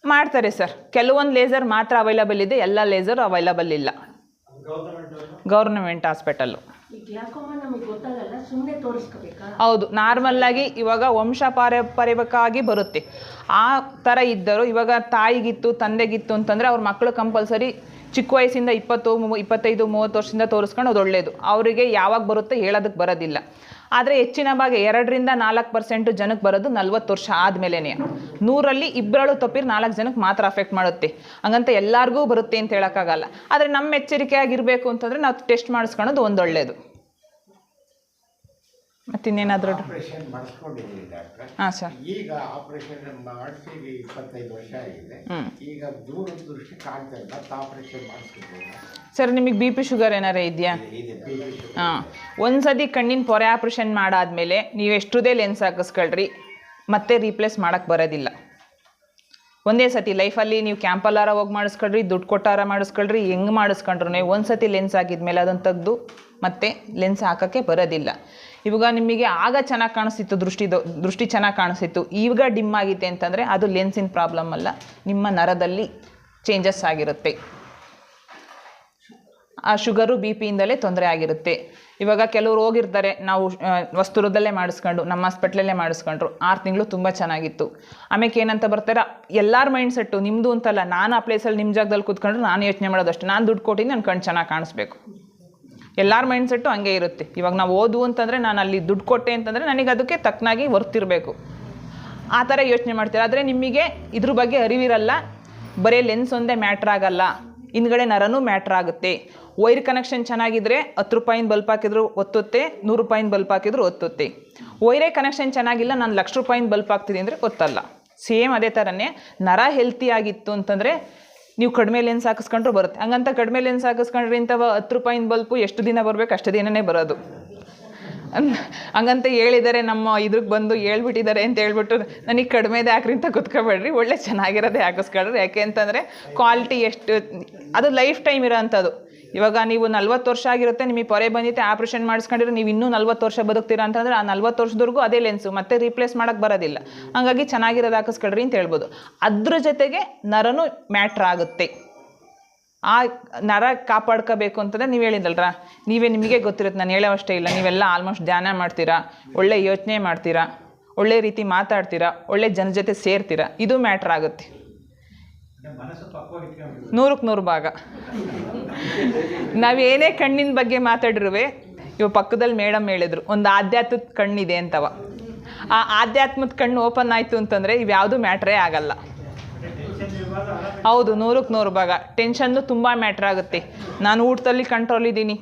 ಮಾಡ್ತಾರೆ ಸರ್ ಕೆಲವೊಂದು ಲೇಸರ್ ಮಾತ್ರ ಅವೈಲಬಲ್ ಇದೆ ಎಲ್ಲ ಲೇಸರ್ ಅವೈಲಬಲ್ ಇಲ್ಲ. ಗೌರ್ಮೆಂಟ್ ಹಾಸ್ಪಿಟಲ್ಲು ಈ ನಾರ್ಮಲ್ ಆಗಿ ಹೌದು ಇವಾಗ ವಂಶ ಪಾರಂಪರಿಕವಾಗಿ ಬರುತ್ತೆ. ಆ ಥರ ಇದ್ದರು ಇವಾಗ ತಾಯಿಗಿತ್ತು, ತಂದೆಗಿತ್ತು ಅಂತಂದರೆ ಅವ್ರ ಮಕ್ಕಳು ಕಂಪಲ್ಸರಿ ಚಿಕ್ಕ ವಯಸ್ಸಿಂದ ಇಪ್ಪತ್ತು ಇಪ್ಪತ್ತೈದು, ಮೂವತ್ತು ವರ್ಷದಿಂದ ತೋರಿಸ್ಕೊಂಡು ಅದು ಒಳ್ಳೆಯದು ಅವರಿಗೆ ಯಾವಾಗ ಬರುತ್ತೆ ಹೇಳೋದಕ್ಕೆ ಬರೋದಿಲ್ಲ. ಆದರೆ ಹೆಚ್ಚಿನ ಭಾಗ ಎರಡರಿಂದ ನಾಲ್ಕು ಪರ್ಸೆಂಟು ಜನಕ್ಕೆ ಬರೋದು ನಲ್ವತ್ತು ವರ್ಷ ಆದಮೇಲೆ ನೂರಲ್ಲಿ ಇಬ್ಬರಳು ತಪ್ಪಿರ್ ನಾಲ್ಕು ಜನಕ್ಕೆ ಮಾತ್ರ ಅಫೆಕ್ಟ್ ಮಾಡುತ್ತೆ. ಹಂಗಂತ ಎಲ್ಲರಿಗೂ ಬರುತ್ತೆ ಅಂತ ಹೇಳೋಕ್ಕಾಗಲ್ಲ. ಆದರೆ ನಮ್ಮ ಎಚ್ಚರಿಕೆಯಾಗಿರಬೇಕು ಅಂತಂದರೆ ನಾವು ಟೆಸ್ಟ್ ಮಾಡಿಸ್ಕೊಳೋದು ಒಂದು ಒಳ್ಳೆಯದು ಮತ್ತಿನ್ನೇನಾದರೂ ಆಪರೇಷನ್ ಮಾಡಿಸ್ಕೊಂಡಿದ್ದೀನಿ ಡಾಕ್ಟ್ರೆ. ಹಾಂ ಸರ್ ಈಗ ಆಪರೇಷನ್ ಮಾಡಿಸಿ ಇಪ್ಪತ್ತೈದು ವರ್ಷ ಆಗಿದೆ. ಈಗ ದೂರ ದೃಷ್ಟಿ ಕಾಣ್ತಾ ಇಲ್ಲ. ಆಪರೇಷನ್ ಸರ್ ನಿಮಗೆ ಬಿ ಪಿ ಶುಗರ್ ಏನಾರ ಇದೆಯಾ? ಹಾಂ. ಒಂದ್ಸತಿ ಕಣ್ಣಿನ ಪೊರೆ ಆಪ್ರೇಷನ್ ಮಾಡಾದ್ಮೇಲೆ ನೀವು ಎಷ್ಟುದೇ ಲೆನ್ಸ್ ಹಾಕಿಸ್ಕೊಳ್ರಿ ಮತ್ತೆ ರೀಪ್ಲೇಸ್ ಮಾಡೋಕ್ಕೆ ಬರೋದಿಲ್ಲ. ಒಂದೇ ಸತಿ ಲೈಫಲ್ಲಿ ನೀವು ಕ್ಯಾಂಪಲ್ಲಾರ ಹೋಗಿ ಮಾಡಿಸ್ಕೊಳ್ರಿ ದುಡ್ಡು ಕೊಟ್ಟಾರ ಮಾಡಿಸ್ಕೊಳ್ರಿ ಹೆಂಗೆ ಮಾಡಿಸ್ಕೊಂಡ್ರು ಒಂದು ಸತಿ ಲೆನ್ಸ್ ಹಾಕಿದ್ಮೇಲೆ ಅದನ್ನು ತೆಗೆದು ಮತ್ತೆ ಲೆನ್ಸ್ ಹಾಕೋಕ್ಕೆ ಬರೋದಿಲ್ಲ. ಇವಾಗ ನಿಮಗೆ ಆಗ ಚೆನ್ನಾಗಿ ಕಾಣಿಸ್ತಿತ್ತು, ದೃಷ್ಟಿ ದೃಷ್ಟಿ ಚೆನ್ನಾಗಿ ಕಾಣಿಸ್ತಿತ್ತು. ಈಗ ಡಿಮ್ ಆಗಿದೆ ಅಂತಂದರೆ ಅದು ಲೆನ್ಸಿನ ಪ್ರಾಬ್ಲಮ್ ಅಲ್ಲ, ನಿಮ್ಮ ನರದಲ್ಲಿ ಚೇಂಜಸ್ ಆಗಿರುತ್ತೆ. ಆ ಶುಗರು ಬಿ ಪಿಯಿಂದಲೇ ತೊಂದರೆ ಆಗಿರುತ್ತೆ. ಇವಾಗ ಕೆಲವ್ರು ಹೋಗಿರ್ತಾರೆ, ನಾವು ವಸ್ತುರದಲ್ಲೇ ಮಾಡಿಸ್ಕೊಂಡು, ನಮ್ಮ ಹಾಸ್ಪಿಟ್ಲಲ್ಲೇ ಮಾಡಿಸ್ಕೊಂಡ್ರು, ಆರು ತಿಂಗಳು ತುಂಬ ಚೆನ್ನಾಗಿತ್ತು. ಆಮೇಲೆ ಏನಂತ ಬರ್ತಾರೆ, ಎಲ್ಲರ ಮೈಂಡ್ ಸೆಟ್ಟು ನಿಮ್ಮದು ಅಂತಲ್ಲ, ನಾನು ಆ ಪ್ಲೇಸಲ್ಲಿ ನಿಮ್ಮ ಜಾಗದಲ್ಲಿ ಕೂತ್ಕೊಂಡ್ರು ನಾನು ಯೋಚನೆ ಮಾಡೋದಷ್ಟು, ನಾನು ದುಡ್ಡು ಕೊಟ್ಟಿದ್ದು ನನ್ನ ಕಣ್ಣು ಚೆನ್ನಾಗಿ ಕಾಣಿಸ್ಬೇಕು. ಎಲ್ಲರ ಮೈಂಡ್ ಸೆಟ್ಟು ಹಂಗೆ ಇರುತ್ತೆ. ಇವಾಗ ನಾವು ಓದು ಅಂತಂದರೆ ನಾನು ಅಲ್ಲಿ ದುಡ್ಡು ಕೊಟ್ಟೆ ಅಂತಂದರೆ ನನಗೆ ಅದಕ್ಕೆ ತಕ್ಕನಾಗಿ ವರ್ತಿರಬೇಕು. ಆ ಥರ ಯೋಚನೆ ಮಾಡ್ತೀರಾ? ಆದರೆ ನಿಮಗೆ ಇದ್ರ ಬಗ್ಗೆ ಅರಿವಿರಲ್ಲ. ಬರೀ ಲೆನ್ಸ್ ಒಂದೇ ಮ್ಯಾಟ್ರ್ ಆಗಲ್ಲ. ಹಿಂದ್ಗಡೆ ನರನೂ ಮ್ಯಾಟ್ರ್ ಆಗುತ್ತೆ. ವೈರ್ ಕನೆಕ್ಷನ್ ಚೆನ್ನಾಗಿದ್ರೆ ಹತ್ತು ರೂಪಾಯಿನ ಬಲ್ಪ್ ಹಾಕಿದ್ರು ಒತ್ತುತ್ತೆ, ನೂರು ರೂಪಾಯಿನ ಬಲ್ಪ್ ಹಾಕಿದ್ರು ಒತ್ತುತ್ತೆ. ವೈರೇ ಕನೆಕ್ಷನ್ ಚೆನ್ನಾಗಿಲ್ಲ, ನಾನು ಲಕ್ಷ ರೂಪಾಯಿನ ಬಲ್ಪ್ ಹಾಕ್ತೀನಿ ಅಂದರೆ ಗೊತ್ತಲ್ಲ. ಸೇಮ್ ಅದೇ ಥರನೇ ನರ ಹೆಲ್ತಿ ಆಗಿತ್ತು ಅಂತಂದರೆ ನೀವು ಕಡಿಮೆ ಲೆನ್ಸ್ ಹಾಕಿಸ್ಕೊಂಡ್ರು ಬರುತ್ತೆ. ಹಂಗಂತ ಕಡಿಮೆ ಲೆನ್ಸ್ ಹಾಕಿಸ್ಕೊಂಡ್ರೆ ಇಂಥವ ಹತ್ತು ರೂಪಾಯಿಂದ ಬಲ್ಪು ಎಷ್ಟು ದಿನ ಬರಬೇಕು ಅಷ್ಟು ದಿನನೇ ಬರೋದು. ಹಂಗಂತ ಹೇಳಿದ್ದಾರೆ ನಮ್ಮ ಇದ್ರಿಗೆ ಬಂದು ಹೇಳ್ಬಿಟ್ಟಿದ್ದಾರೆ ಅಂತ ಹೇಳ್ಬಿಟ್ಟು ನನಗೆ ಕಡಿಮೆದೇ ಹಾಕ್ರಿ ಅಂತ ಕುತ್ಕೋಬೇಡ್ರಿ. ಒಳ್ಳೆ ಚೆನ್ನಾಗಿರೋದೇ ಹಾಕಿಸ್ಕೊಳ್ರಿ. ಯಾಕೆ ಅಂತಂದರೆ ಕ್ವಾಲಿಟಿ ಎಷ್ಟು, ಅದು ಲೈಫ್ ಟೈಮ್ ಇರೋ ಅಂಥದ್ದು ಇವಾಗ ನೀವು ನಲ್ವತ್ತು ವರ್ಷ ಆಗಿರುತ್ತೆ, ನಿಮಗೆ ಪೊರೆ ಬಂದಿತ್ತೆ, ಆಪ್ರೇಷನ್ ಮಾಡಿಸ್ಕೊಂಡಿರೋ ನೀವು ಇನ್ನೂ ನಲ್ವತ್ತು ವರ್ಷ ಬದುಕ್ತೀರಾ ಅಂತಂದ್ರೆ ಆ ನಲ್ವತ್ತು ವರ್ಷದವರೆಗೂ ಅದೇ ಲೆನ್ಸು ಮತ್ತೆ ರೀಪ್ಲೇಸ್ ಮಾಡೋಕ್ಕೆ ಬರೋದಿಲ್ಲ. ಹಾಗಾಗಿ ಚೆನ್ನಾಗಿರೋದು ಹಾಕಿಸ್ಕೊಳ್ರಿ ಅಂತ ಹೇಳ್ಬೋದು. ಅದ್ರ ಜೊತೆಗೆ ನರನು ಮ್ಯಾಟ್ರ್ ಆಗುತ್ತೆ. ಆ ನರ ಕಾಪಾಡ್ಕೋಬೇಕು ಅಂತಂದ್ರೆ ನೀವು ಹೇಳಿದ್ದಲ್ರ ನೀವೇ ನಿಮಗೆ ಗೊತ್ತಿರುತ್ತೆ, ನಾನು ಹೇಳೋವಷ್ಟೇ ಇಲ್ಲ. ನೀವೆಲ್ಲ ಆಲ್ಮೋಸ್ಟ್ ಧ್ಯಾನ ಮಾಡ್ತೀರಾ, ಒಳ್ಳೆ ಯೋಚನೆ ಮಾಡ್ತೀರಾ, ಒಳ್ಳೆ ರೀತಿ ಮಾತಾಡ್ತೀರಾ, ಒಳ್ಳೆ ಜನ ಜೊತೆ ಸೇರ್ತೀರಾ, ಇದು ಮ್ಯಾಟ್ರ್ ಆಗುತ್ತೆ. ನೂರಕ್ಕೆ ನೂರು ಭಾಗ. ನಾವೇನೇ ಕಣ್ಣಿನ ಬಗ್ಗೆ ಮಾತಾಡಿರುವೆ, ಇವ ಪಕ್ಕದಲ್ಲಿ ಮೇಡಮ್ ಹೇಳಿದ್ರು, ಒಂದು ಆಧ್ಯಾತ್ಮದ ಕಣ್ಣಿದೆ ಅಂತವ. ಆ ಆಧ್ಯಾತ್ಮದ ಕಣ್ಣು ಓಪನ್ ಆಯಿತು ಅಂತಂದರೆ ಇವ್ಯಾವುದು ಮ್ಯಾಟ್ರೇ ಆಗಲ್ಲ. ಹೌದು, ನೂರಕ್ಕೆ ನೂರು ಭಾಗ. ಟೆನ್ಷನ್ನು ತುಂಬ ಮ್ಯಾಟ್ರ್ ಆಗುತ್ತೆ. ನಾನು ಊಟದಲ್ಲಿ ಕಂಟ್ರೋಲ್ ಇದ್ದೀನಿ.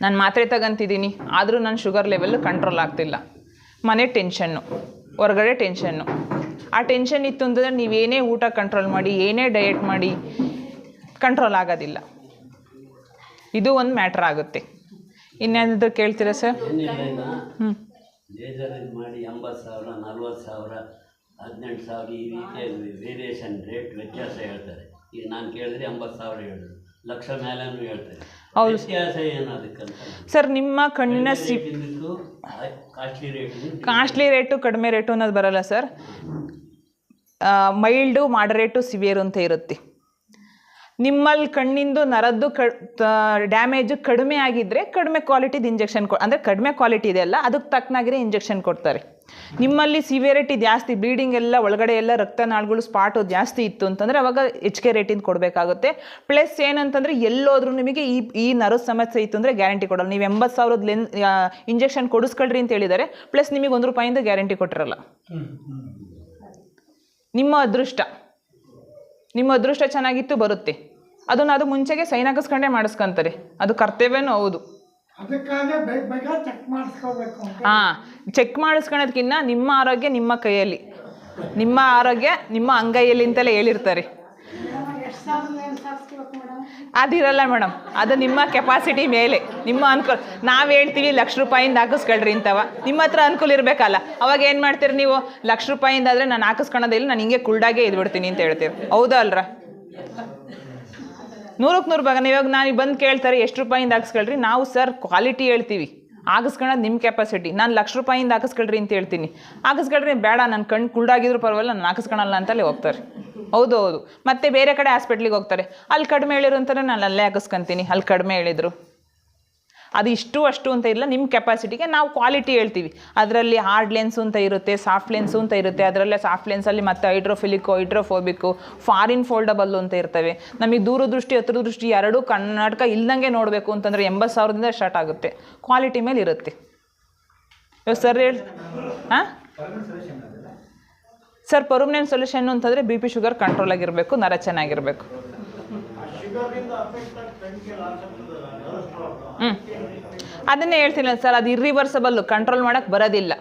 ನಾನು ಮಾತ್ರೆ ತಗೊಂತಿದ್ದೀನಿ. ಆದರೂ ನನ್ನ ಶುಗರ್ ಲೆವೆಲ್ ಕಂಟ್ರೋಲ್ ಆಗ್ತಿಲ್ಲ. ಮನೆ ಟೆನ್ಷನ್ನು ಹೊರಗಡೆ ಟೆನ್ಷನ್ನು ಆ ಟೆನ್ಷನ್ ಇತ್ತು ಅಂತಂದರೆ ನೀವೇನೇ ಊಟ ಕಂಟ್ರೋಲ್ ಮಾಡಿ ಏನೇ ಡಯೆಟ್ ಮಾಡಿ ಕಂಟ್ರೋಲ್ ಆಗೋದಿಲ್ಲ. ಇದು ಒಂದು ಮ್ಯಾಟ್ರ್ ಆಗುತ್ತೆ. ಇನ್ನೇನಾದರೂ ಕೇಳ್ತೀರಾ ಸರ್ ಹ್ಞೂ ಮಾಡಿ ಎಂಬತ್ತು ಸಾವಿರ ನಲ್ವತ್ತು ಸಾವಿರ ಹದಿನೆಂಟು ಸಾವಿರ ಈ ರೀತಿಯ ವೇರಿಯೇಷನ್ ರೇಟ್ ವ್ಯತ್ಯಾಸ ಹೇಳ್ತಾರೆ. ಈಗ ನಾನು ಕೇಳಿದ್ರೆ ಎಂಬತ್ತು ಸಾವಿರ ಹೇಳಿದ್ರು ಲಕ್ಷ ಮೇಲೆ ಹೇಳ್ತಾರೆ. ಹೌದು. ವ್ಯತ್ಯಾಸ ಏನು ಅದಕ್ಕಂತ? ಸರ್ ನಿಮ್ಮ ಕಣ್ಣಿನ ಸಿ ಕಾಸ್ಟ್ಲಿ ರೇಟು ಕಡಿಮೆ ರೇಟು ಅನ್ನೋದು ಬರಲ್ಲ ಸರ್ ಮೈಲ್ಡು ಮಾಡರೇಟು ಸಿವಿಯರ್ ಅಂತ ಇರುತ್ತೆ. ನಿಮ್ಮಲ್ಲಿ ಕಣ್ಣಿಂದು ನರದ್ದು ಕ ಡ್ಯಾಮೇಜು ಕಡಿಮೆ ಆಗಿದ್ದರೆ ಕಡಿಮೆ ಕ್ವಾಲಿಟಿದು ಇಂಜೆಕ್ಷನ್ ಕೊ ಅಂದರೆ ಕಡಿಮೆ ಕ್ವಾಲಿಟಿ ಇದೆ ಅಲ್ಲ, ಅದಕ್ಕೆ ತಕ್ಕನಾಗಿರೋ ಇಂಜೆಕ್ಷನ್ ಕೊಡ್ತಾರೆ. ನಿಮ್ಮಲ್ಲಿ ಸಿವಿಯರಿಟಿ ಜಾಸ್ತಿ, ಬ್ಲೀಡಿಂಗ್ ಎಲ್ಲ ಒಳಗಡೆ ಎಲ್ಲ ರಕ್ತನಾಳಗಳು ಸ್ಪಾಟು ಜಾಸ್ತಿ ಇತ್ತು ಅಂತಂದರೆ ಅವಾಗ ಕೆ ರೇಟಿಂದ ಕೊಡಬೇಕಾಗುತ್ತೆ. ಪ್ಲಸ್ ಏನಂತಂದರೆ ಎಲ್ಲೋದ್ರೂ ನಿಮಗೆ ಈ ಈ ನರದ ಸಮಸ್ಯೆ ಇತ್ತು ಅಂದರೆ ಗ್ಯಾರಂಟಿ ಕೊಡಲ್ಲ. ನೀವು ಎಂಬತ್ತು ಸಾವಿರದ ಲೆನ್ ಇಂಜೆಕ್ಷನ್ ಕೊಡಿಸ್ಕೊಳ್ರಿ ಅಂತ ಹೇಳಿದ್ದಾರೆ. ಪ್ಲಸ್ ನಿಮಗೆ ಒಂದು ರೂಪಾಯಿಂದ ಗ್ಯಾರಂಟಿ ಕೊಟ್ಟಿರಲ್ಲ. ನಿಮ್ಮ ಅದೃಷ್ಟ. ನಿಮ್ಮ ಅದೃಷ್ಟ ಚೆನ್ನಾಗಿತ್ತು ಬರುತ್ತೆ. ಅದನ್ನು ಅದು ಮುಂಚೆಗೆ ಸೈನ್ ಹಾಕಿಸ್ಕೊಂಡೆ ಮಾಡಿಸ್ಕೊಂತಾರೆ. ಅದು ಕರ್ತವ್ಯನೂ ಹೌದು. ಹಾ ಚೆಕ್ ಮಾಡಿಸ್ಕೊಳೋದಕ್ಕಿಂತ ನಿಮ್ಮ ಆರೋಗ್ಯ ನಿಮ್ಮ ಕೈಯಲ್ಲಿ. ನಿಮ್ಮ ಆರೋಗ್ಯ ನಿಮ್ಮ ಅಂಗೈಯಲ್ಲಿ ಅಂತಲೇ ಹೇಳಿರ್ತಾರೆ ಎಷ್ಟು ಸಾವಿರ ಏನು ಸಾರಿಸ್ಕೋಬೇಕು ಮೇಡಮ್ ಅದಿರಲ್ಲ ಮೇಡಮ್. ಅದು ನಿಮ್ಮ ಕೆಪಾಸಿಟಿ ಮೇಲೆ. ನಿಮ್ಮ ಅನುಕೂಲ ನಾವು ಹೇಳ್ತೀವಿ ಲಕ್ಷ ರೂಪಾಯಿಂದ ಹಾಕಿಸ್ಕೊಳ್ರಿ ಇಂಥವ ನಿಮ್ಮ ಹತ್ರ ಅನುಕೂಲ ಇರಬೇಕಲ್ಲ. ಅವಾಗ ಏನು ಮಾಡ್ತೀರಿ ನೀವು? ಲಕ್ಷ ರೂಪಾಯಿಂದ ಆದರೆ ನಾನು ಹಾಕಿಸ್ಕೊಳೋದಿಲ್ಲ ನಾನು ಹಿಂಗೆ ಕುಲ್ಡಾಗೆ ಇದ್ಬಿಡ್ತೀನಿ ಅಂತ ಹೇಳ್ತೀರಿ. ಹೌದಾ ಅಲ್ರ? ನೂರಕ್ಕೆ ನೂರು ಭಾಗ ಇವಾಗ ನಾನು ಬಂದು ಕೇಳ್ತಾರೆ, ಎಷ್ಟು ರೂಪಾಯಿಂದ ಹಾಕಿಸ್ಕೊಳ್ರಿ? ನಾವು ಸರ್ ಕ್ವಾಲಿಟಿ ಹೇಳ್ತೀವಿ. ಹಾಕಿಸ್ಕೊಳ್ಳೋದು ನಿಮ್ಮ ಕೆಪಾಸಿಟಿ ನಾನು ಲಕ್ಷ ರೂಪಾಯಿಂದ ಹಾಕಿಸ್ಕೊಳ್ರಿ ಅಂತ ಹೇಳ್ತೀನಿ. ಹಾಕಿಸ್ಕೊಳ್ರಿ ಬೇಡ ನನ್ನ ಕಣ್ಣು ಕುಲ್ಡಾಗಿದ್ರು ಪರವಾಗಿಲ್ಲ, ನಾನು ಹಾಕಿಸ್ಕೊಳಲ್ಲ ಅಂತಲೇ ಹೋಗ್ತಾರೆ. ಹೌದು ಹೌದು. ಮತ್ತೆ ಬೇರೆ ಕಡೆ ಹಾಸ್ಪಿಟ್ಲಿಗೆ ಹೋಗ್ತಾರೆ. ಅಲ್ಲಿ ಕಡಿಮೆ ಹೇಳಿರು ಅಂತಾರೆ ನಾನು ಅಲ್ಲೇ ಹಾಕಿಸ್ಕೊಂತೀನಿ ಅಲ್ಲಿ ಕಡಿಮೆ ಹೇಳಿದರು. ಅದು ಇಷ್ಟು ಅಷ್ಟು ಅಂತ ಇಲ್ಲ, ನಿಮ್ಮ ಕೆಪಾಸಿಟಿಗೆ ನಾವು ಕ್ವಾಲಿಟಿ ಹೇಳ್ತೀವಿ. ಅದರಲ್ಲಿ ಹಾರ್ಡ್ ಲೆನ್ಸು ಅಂತ ಇರುತ್ತೆ ಸಾಫ್ಟ್ ಲೆನ್ಸು ಅಂತ ಇರುತ್ತೆ, ಅದರಲ್ಲೇ ಸಾಫ್ಟ್ ಲೆನ್ಸಲ್ಲಿ ಮತ್ತೆ ಹೈಡ್ರೋಫಿಲಿಕ್ಕು ಹೈಡ್ರೋಫೋಬಿಕ್ಕು ಫಾರಿನ್ ಫೋಲ್ಡಬಲ್ಲು ಅಂತ ಇರ್ತವೆ. ನಮಗೆ ದೂರದೃಷ್ಟಿ, ಹತ್ರದೃಷ್ಟಿ ಎರಡೂ ಕರ್ನಾಟಕ ಇಲ್ದಂಗೆ ನೋಡಬೇಕು ಅಂತಂದರೆ ಎಂಬತ್ತು ಸಾವಿರದಿಂದ ಸ್ಟಾರ್ಟ್ ಆಗುತ್ತೆ. ಕ್ವಾಲಿಟಿ ಮೇಲೆ ಇರುತ್ತೆ. ಇವಾಗ ಸರ್ ಹೇಳಿ, ಹಾಂ? ಸರ್ ಪರ್ಮನೆಂಟ್ ಸೊಲ್ಯೂಷನ್ ಅಂತಂದರೆ ಬಿ ಪಿ ಶುಗರ್ ಕಂಟ್ರೋಲ್ ಆಗಿರಬೇಕು, ನರ ಚೆನ್ನಾಗಿರಬೇಕು. ಹ್ಞೂ ಅದನ್ನೇ ಹೇಳ್ತೀನಿ ಸರ್, ಅದು ಇರ್ರಿವರ್ಸಬಲ್ಲು ಕಂಟ್ರೋಲ್ ಮಾಡೋಕ್ಕೆ ಬರೋದಿಲ್ಲ.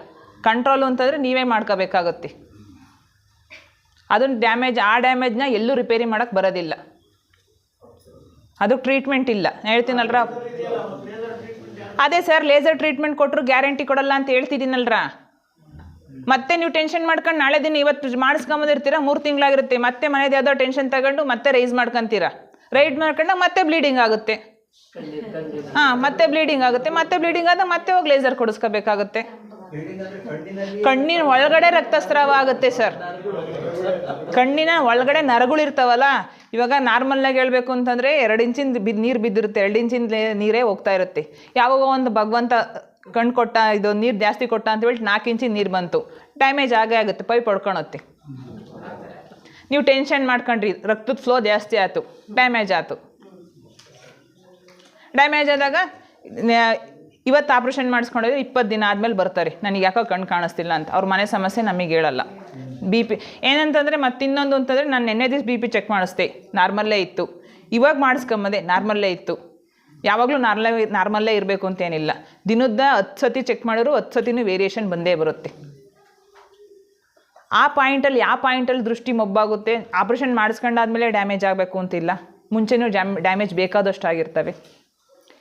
ಕಂಟ್ರೋಲು ಅಂತಂದರೆ ನೀವೇ ಮಾಡ್ಕೋಬೇಕಾಗುತ್ತೆ. ಅದನ್ನು ಡ್ಯಾಮೇಜ್ ಆ ಡ್ಯಾಮೇಜ್ನ ಎಲ್ಲೂ ರಿಪೇರಿ ಮಾಡೋಕ್ಕೆ ಬರೋದಿಲ್ಲ. ಅದು ಟ್ರೀಟ್ಮೆಂಟ್ ಇಲ್ಲ. ಹೇಳ್ತೀನಲ್ರ? ಅದೇ ಸರ್ ಲೇಸರ್ ಟ್ರೀಟ್ಮೆಂಟ್ ಕೊಟ್ಟರು ಗ್ಯಾರಂಟಿ ಕೊಡಲ್ಲ ಅಂತ ಹೇಳ್ತಿದ್ದೀನಲ್ರ? ಮತ್ತೆ ನೀವು ಟೆನ್ಷನ್ ಮಾಡ್ಕೊಂಡು ನಾಳೆ ದಿನ ಇವತ್ತು ಮಾಡಿಸ್ಕೊಂಬಂದಿರ್ತೀರ? ಮೂರು ತಿಂಗಳಾಗಿರುತ್ತೆ. ಮತ್ತೆ ಮನೇದು ಯಾವುದೋ ಟೆನ್ಷನ್ ತಗೊಂಡು ಮತ್ತೆ ರೈಸ್ ಮಾಡ್ಕೊತೀರಾ? ರೈಡ್ ಮಾಡ್ಕೊಂಡು ಮತ್ತೆ ಬ್ಲೀಡಿಂಗ್ ಆಗುತ್ತೆ. ಹಾಂ, ಮತ್ತೆ ಬ್ಲೀಡಿಂಗ್ ಆಗುತ್ತೆ. ಮತ್ತೆ ಬ್ಲೀಡಿಂಗ್ ಆದಾಗ ಮತ್ತೆ ಹೋಗಿ ಲೇಸರ್ ಕೊಡಿಸ್ಕೋಬೇಕಾಗುತ್ತೆ. ಕಣ್ಣಿನ ಒಳಗಡೆ ರಕ್ತಸ್ರಾವ ಆಗುತ್ತೆ ಸರ್ ಕಣ್ಣಿನ ಒಳಗಡೆ ನರಗಳಿರ್ತಾವಲ್ಲ ಇವಾಗ ನಾರ್ಮಲ್ನಾಗ ಹೇಳ್ಬೇಕು ಅಂತಂದರೆ ಎರಡು ಇಂಚಿನ ಬಿದ್ದು ನೀರು ಬಿದ್ದಿರುತ್ತೆ. ಎರಡು ಇಂಚಿನ ನೀರೇ ಹೋಗ್ತಾ ಇರುತ್ತೆ. ಯಾವಾಗ ಒಂದು ಭಗವಂತ ಕಣ್ಣು ಕೊಟ್ಟ, ಇದು ನೀರು ಜಾಸ್ತಿ ಕೊಟ್ಟ ಅಂತ ಹೇಳಿ ನಾಲ್ಕು ಇಂಚಿನ ನೀರು ಬಂತು. ಡ್ಯಾಮೇಜ್ ಆಗೇ ಆಗುತ್ತೆ ಪೈಪ್ ಹೊಡ್ಕೊಳತ್ತೆ ನೀವು ಟೆನ್ಷನ್ ಮಾಡ್ಕೊಂಡ್ರಿ, ರಕ್ತದ ಫ್ಲೋ ಜಾಸ್ತಿ ಆಯ್ತು. ಡ್ಯಾಮೇಜ್ ಆಯ್ತು. ಡ್ಯಾಮೇಜ್ ಆದಾಗ ಇವತ್ತು ಆಪ್ರೇಷನ್ ಮಾಡಿಸ್ಕೊಂಡ್ರೆ ಇಪ್ಪತ್ತು ದಿನ ಆದಮೇಲೆ ಬರ್ತಾರೆ. ನನಗೆ ಯಾಕೋ ಕಣ್ಣು ಕಾಣಿಸ್ತಿಲ್ಲ ಅಂತ. ಅವ್ರ ಮನೆ ಸಮಸ್ಯೆ ನಮಗೆ ಹೇಳಲ್ಲ. ಬಿ ಪಿ ಏನಂತಂದರೆ ಮತ್ತಿನ್ನೊಂದು ಅಂತಂದರೆ ನಾನು ನೆನ್ನೆ ದಿವಸ ಬಿ ಪಿ ಚೆಕ್ ಮಾಡಿಸ್ದೆ. ನಾರ್ಮಲ್ಲೇ ಇತ್ತು. ಇವಾಗ ಮಾಡಿಸ್ಕೊಂಬದೆ, ನಾರ್ಮಲ್ಲೇ ಇತ್ತು. ಯಾವಾಗಲೂ ನಾರ್ಮಲ್ ನಾರ್ಮಲ್ಲೇ ಇರಬೇಕು ಅಂತೇನಿಲ್ಲ. ದಿನದ ಹತ್ತು ಸತಿ ಚೆಕ್ ಮಾಡಿದ್ರು, ಹತ್ತು ಸತಿನೂ ವೇರಿಯೇಷನ್ ಬಂದೇ ಬರುತ್ತೆ. ಆ ಪಾಯಿಂಟಲ್ಲಿ ಯಾವ ಪಾಯಿಂಟಲ್ಲಿ ದೃಷ್ಟಿ ಮೊಬ್ಬಾಗುತ್ತೆ. ಆಪ್ರೇಷನ್ ಮಾಡಿಸ್ಕೊಂಡಾದ್ಮೇಲೆ ಡ್ಯಾಮೇಜ್ ಆಗಬೇಕು ಅಂತಿಲ್ಲ. ಮುಂಚೆನೂ ಡ್ಯಾಮ್ ಡ್ಯಾಮೇಜ್ ಬೇಕಾದಷ್ಟು ಆಗಿರ್ತವೆ.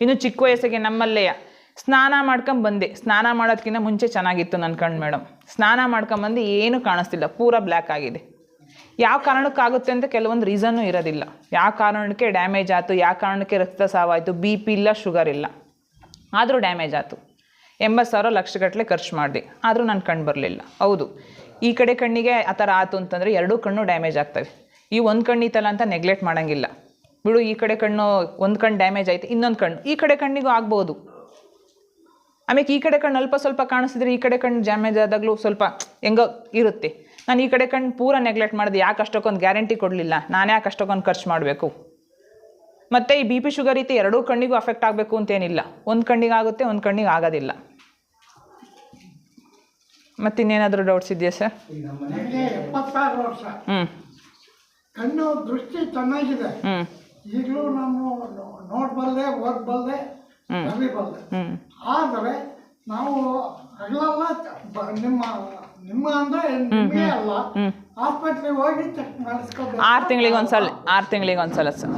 ಇನ್ನು ಚಿಕ್ಕ ವಯಸ್ಸಿಗೆ ನಮ್ಮಲ್ಲೇ ಸ್ನಾನ ಮಾಡ್ಕೊಂಡು ಬಂದೆ. ಸ್ನಾನ ಮಾಡೋದಕ್ಕಿಂತ ಮುಂಚೆ ಚೆನ್ನಾಗಿತ್ತು ನನ್ನ ಕಣ್ಣು ಮೇಡಮ್ ಸ್ನಾನ ಮಾಡ್ಕೊಂಬಂದು ಏನೂ ಕಾಣಿಸ್ತಿಲ್ಲ, ಪೂರ ಬ್ಲ್ಯಾಕ್ ಆಗಿದೆ. ಯಾವ ಕಾರಣಕ್ಕಾಗುತ್ತೆ ಅಂತ ಕೆಲವೊಂದು ರೀಸನ್ನು ಇರೋದಿಲ್ಲ. ಯಾವ ಕಾರಣಕ್ಕೆ ಡ್ಯಾಮೇಜ್ ಆಯಿತು, ಯಾವ ಕಾರಣಕ್ಕೆ ರಕ್ತ ಸಾವಾಯಿತು, ಬಿ ಪಿ ಇಲ್ಲ, ಶುಗರ್ ಇಲ್ಲ. ಆದರೂ ಡ್ಯಾಮೇಜ್ ಆಯಿತು. ಎಂಬತ್ತು ಸಾವಿರ ಲಕ್ಷಗಟ್ಟಲೆ ಖರ್ಚು ಮಾಡಿದೆ. ಆದರೂ ನನ್ನ ಕಣ್ಣು ಬರಲಿಲ್ಲ. ಹೌದು. ಈ ಕಡೆ ಕಣ್ಣಿಗೆ ಆ ಥರ ಆಯಿತು ಅಂತಂದರೆ ಎರಡೂ ಕಣ್ಣು ಡ್ಯಾಮೇಜ್ ಆಗ್ತವೆ. ಈ ಒಂದು ಕಣ್ಣಿತ್ತಲ್ಲ ಅಂತ ನೆಗ್ಲೆಕ್ಟ್ ಮಾಡೋಂಗಿಲ್ಲ. ಬಿಡು ಈ ಕಡೆ ಕಣ್ಣು ಒಂದು ಕಣ್ಣು ಡ್ಯಾಮೇಜ್ ಆಯಿತು ಇನ್ನೊಂದು ಕಣ್ಣು. ಈ ಕಡೆ ಕಣ್ಣಿಗೂ ಆಗ್ಬೋದು. ಆಮೇಲೆ ಈ ಕಡೆ ಕಣ್ಣು ಅಲ್ಪ ಸ್ವಲ್ಪ ಕಾಣಿಸಿದ್ರೆ ಈ ಕಡೆ ಕಣ್ಣು ಡ್ಯಾಮೇಜ್ ಆದಾಗಲೂ ಸ್ವಲ್ಪ ಹೆಂಗೋ ಇರುತ್ತೆ. ನಾನು ಈ ಕಡೆ ಕಣ್ಣು ಪೂರ ನೆಗ್ಲೆಕ್ಟ್ ಮಾಡಿದೆ ಯಾಕೆ ಅಷ್ಟಕ್ಕೊಂದು ಗ್ಯಾರಂಟಿ ಕೊಡಲಿಲ್ಲ? ನಾನು ಯಾಕೆ ಅಷ್ಟಕ್ಕೊಂದು ಖರ್ಚು ಮಾಡಬೇಕು? ಮತ್ತು ಈ ಬಿ ಪಿ ಶುಗರ್ ರೀತಿ ಎರಡೂ ಕಣ್ಣಿಗೂ ಅಫೆಕ್ಟ್ ಆಗಬೇಕು ಅಂತೇನಿಲ್ಲ. ಒಂದು ಕಣ್ಣಿಗೆ ಆಗುತ್ತೆ ಒಂದು ಕಣ್ಣಿಗೆ ಆಗೋದಿಲ್ಲ. ಮತ್ತಿನ್ನೇನಾದರೂ ಡೌಟ್ಸ್ ಇದೆಯಾ ಸರ್ ಹ್ಞೂ ಕಣ್ಣು ದೃಷ್ಟಿ ಚೆನ್ನಾಗಿದೆ. ಹ್ಞೂ ಈಗಲೂ ನಾನು ನೋಡ್ಬಲ್ಲೆ ಓದ್ಬಲ್ಲೆ ಬರೀಬಲ್ಲೆ ಆದರೆ ನಾವು ಹಗಲೆಲ್ಲ ನಿಮ್ಮ ನಿಮ್ಮ ಅಂದ್ರೆ ನಿಮಗೆ ಅಲ್ಲ. ಆಸ್ಪತ್ರೆಗೆ ಹೋಗಿ ಚೆಕ್ ಮಾಡಿಸ್ಕೋಬೇಕು. ಆರು ತಿಂಗಳಿಗೆ ಒಂದ್ಸಲ ಆರು ತಿಂಗಳಿಗೆ ಒಂದ್ಸಲ ಸರ್.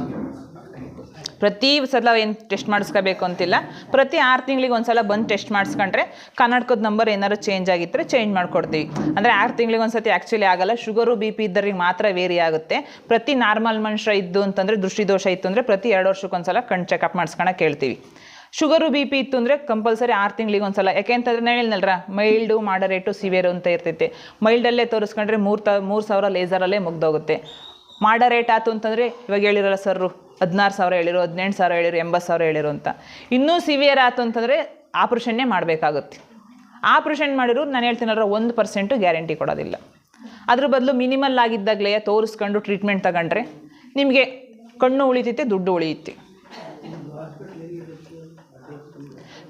ಪ್ರತಿ ಸಲ ಏನು ಟೆಸ್ಟ್ ಮಾಡಿಸ್ಕೋಬೇಕು ಅಂತಿಲ್ಲ. ಪ್ರತಿ ಆರು ತಿಂಗಳಿಗೆ ಒಂದ್ಸಲ ಬಂದು ಟೆಸ್ಟ್ ಮಾಡಿಸ್ಕೊಂಡ್ರೆ ಕರ್ನಾಟಕದ ನಂಬರ್ ಏನಾದ್ರು ಚೇಂಜ್ ಆಗಿದ್ದರೆ ಚೇಂಜ್ ಮಾಡಿಕೊಡ್ತೀವಿ. ಅಂದರೆ ಆರು ತಿಂಗಳಿಗೆ ಒಂದ್ಸತಿ ಆ್ಯಕ್ಚುಲಿ ಆಗಲ್ಲ. ಶುಗರು ಬಿ ಪಿ ಇದ್ದರಿಗೆ ಮಾತ್ರ ವೇರಿ ಆಗುತ್ತೆ. ಪ್ರತಿ ನಾರ್ಮಲ್ ಮನುಷ್ಯ ಇದ್ದು ಅಂತಂದರೆ ದೃಷ್ಟಿದೋಷ ಇತ್ತು ಅಂದರೆ ಪ್ರತಿ ಎರಡು ವರ್ಷಕ್ಕೊಂದ್ಸಲ ಕಣ್ ಚೆಕಪ್ ಮಾಡಿಸ್ಕೊಳಕ್ಕೆ ಹೇಳ್ತೀವಿ. ಶುಗರು ಬಿ ಪಿ ಇತ್ತು ಅಂದರೆ ಕಂಪಲ್ಸರಿ ಆರು ತಿಂಗಳಿಗೆ ಒಂದ್ಸಲ. ಯಾಕೆಂತಂದ್ರೆ ನಾನು ಹೇಳಿದ್ನಲ್ರ ಮೈಲ್ಡು ಮಾಡರೇಟು ಸಿವಿಯರು ಅಂತ ಇರ್ತೈತೆ. ಮೈಲ್ಡಲ್ಲೇ ತೋರಿಸ್ಕೊಂಡ್ರೆ ಮೂರು ತ ಮೂರು ಸಾವಿರ ಲೇಸರಲ್ಲೇ ಮುಗ್ದೋಗುತ್ತೆ. ಮಾಡರೇಟ್ ಆಯ್ತು ಅಂತಂದರೆ ಇವಾಗ ಹೇಳಿರಲ್ಲ ಸರ್ರು ಹದಿನಾರು ಸಾವಿರ ಹೇಳಿರು ಹದಿನೆಂಟು ಸಾವಿರ ಹೇಳಿರು ಎಂಬತ್ತು ಸಾವಿರ ಹೇಳಿರು ಅಂತ. ಇನ್ನೂ ಸಿವಿಯರ್ ಆಯ್ತು ಅಂತಂದರೆ ಆಪ್ರೇಷನ್ನೇ ಮಾಡಬೇಕಾಗುತ್ತೆ. ಆಪ್ರೇಷನ್ ಮಾಡಿದ್ರು ನಾನು ಹೇಳ್ತೀನಲ್ಲ ಒಂದು ಪರ್ಸೆಂಟು ಗ್ಯಾರಂಟಿ ಕೊಡೋದಿಲ್ಲ. ಅದ್ರ ಬದಲು ಮಿನಿಮಲ್ ಆಗಿದ್ದಾಗಲೇ ತೋರಿಸ್ಕೊಂಡು ಟ್ರೀಟ್ಮೆಂಟ್ ತಗೊಂಡ್ರೆ ನಿಮಗೆ ಕಣ್ಣು ಉಳಿತೈತೆ ದುಡ್ಡು ಉಳಿಯುತ್ತೆ.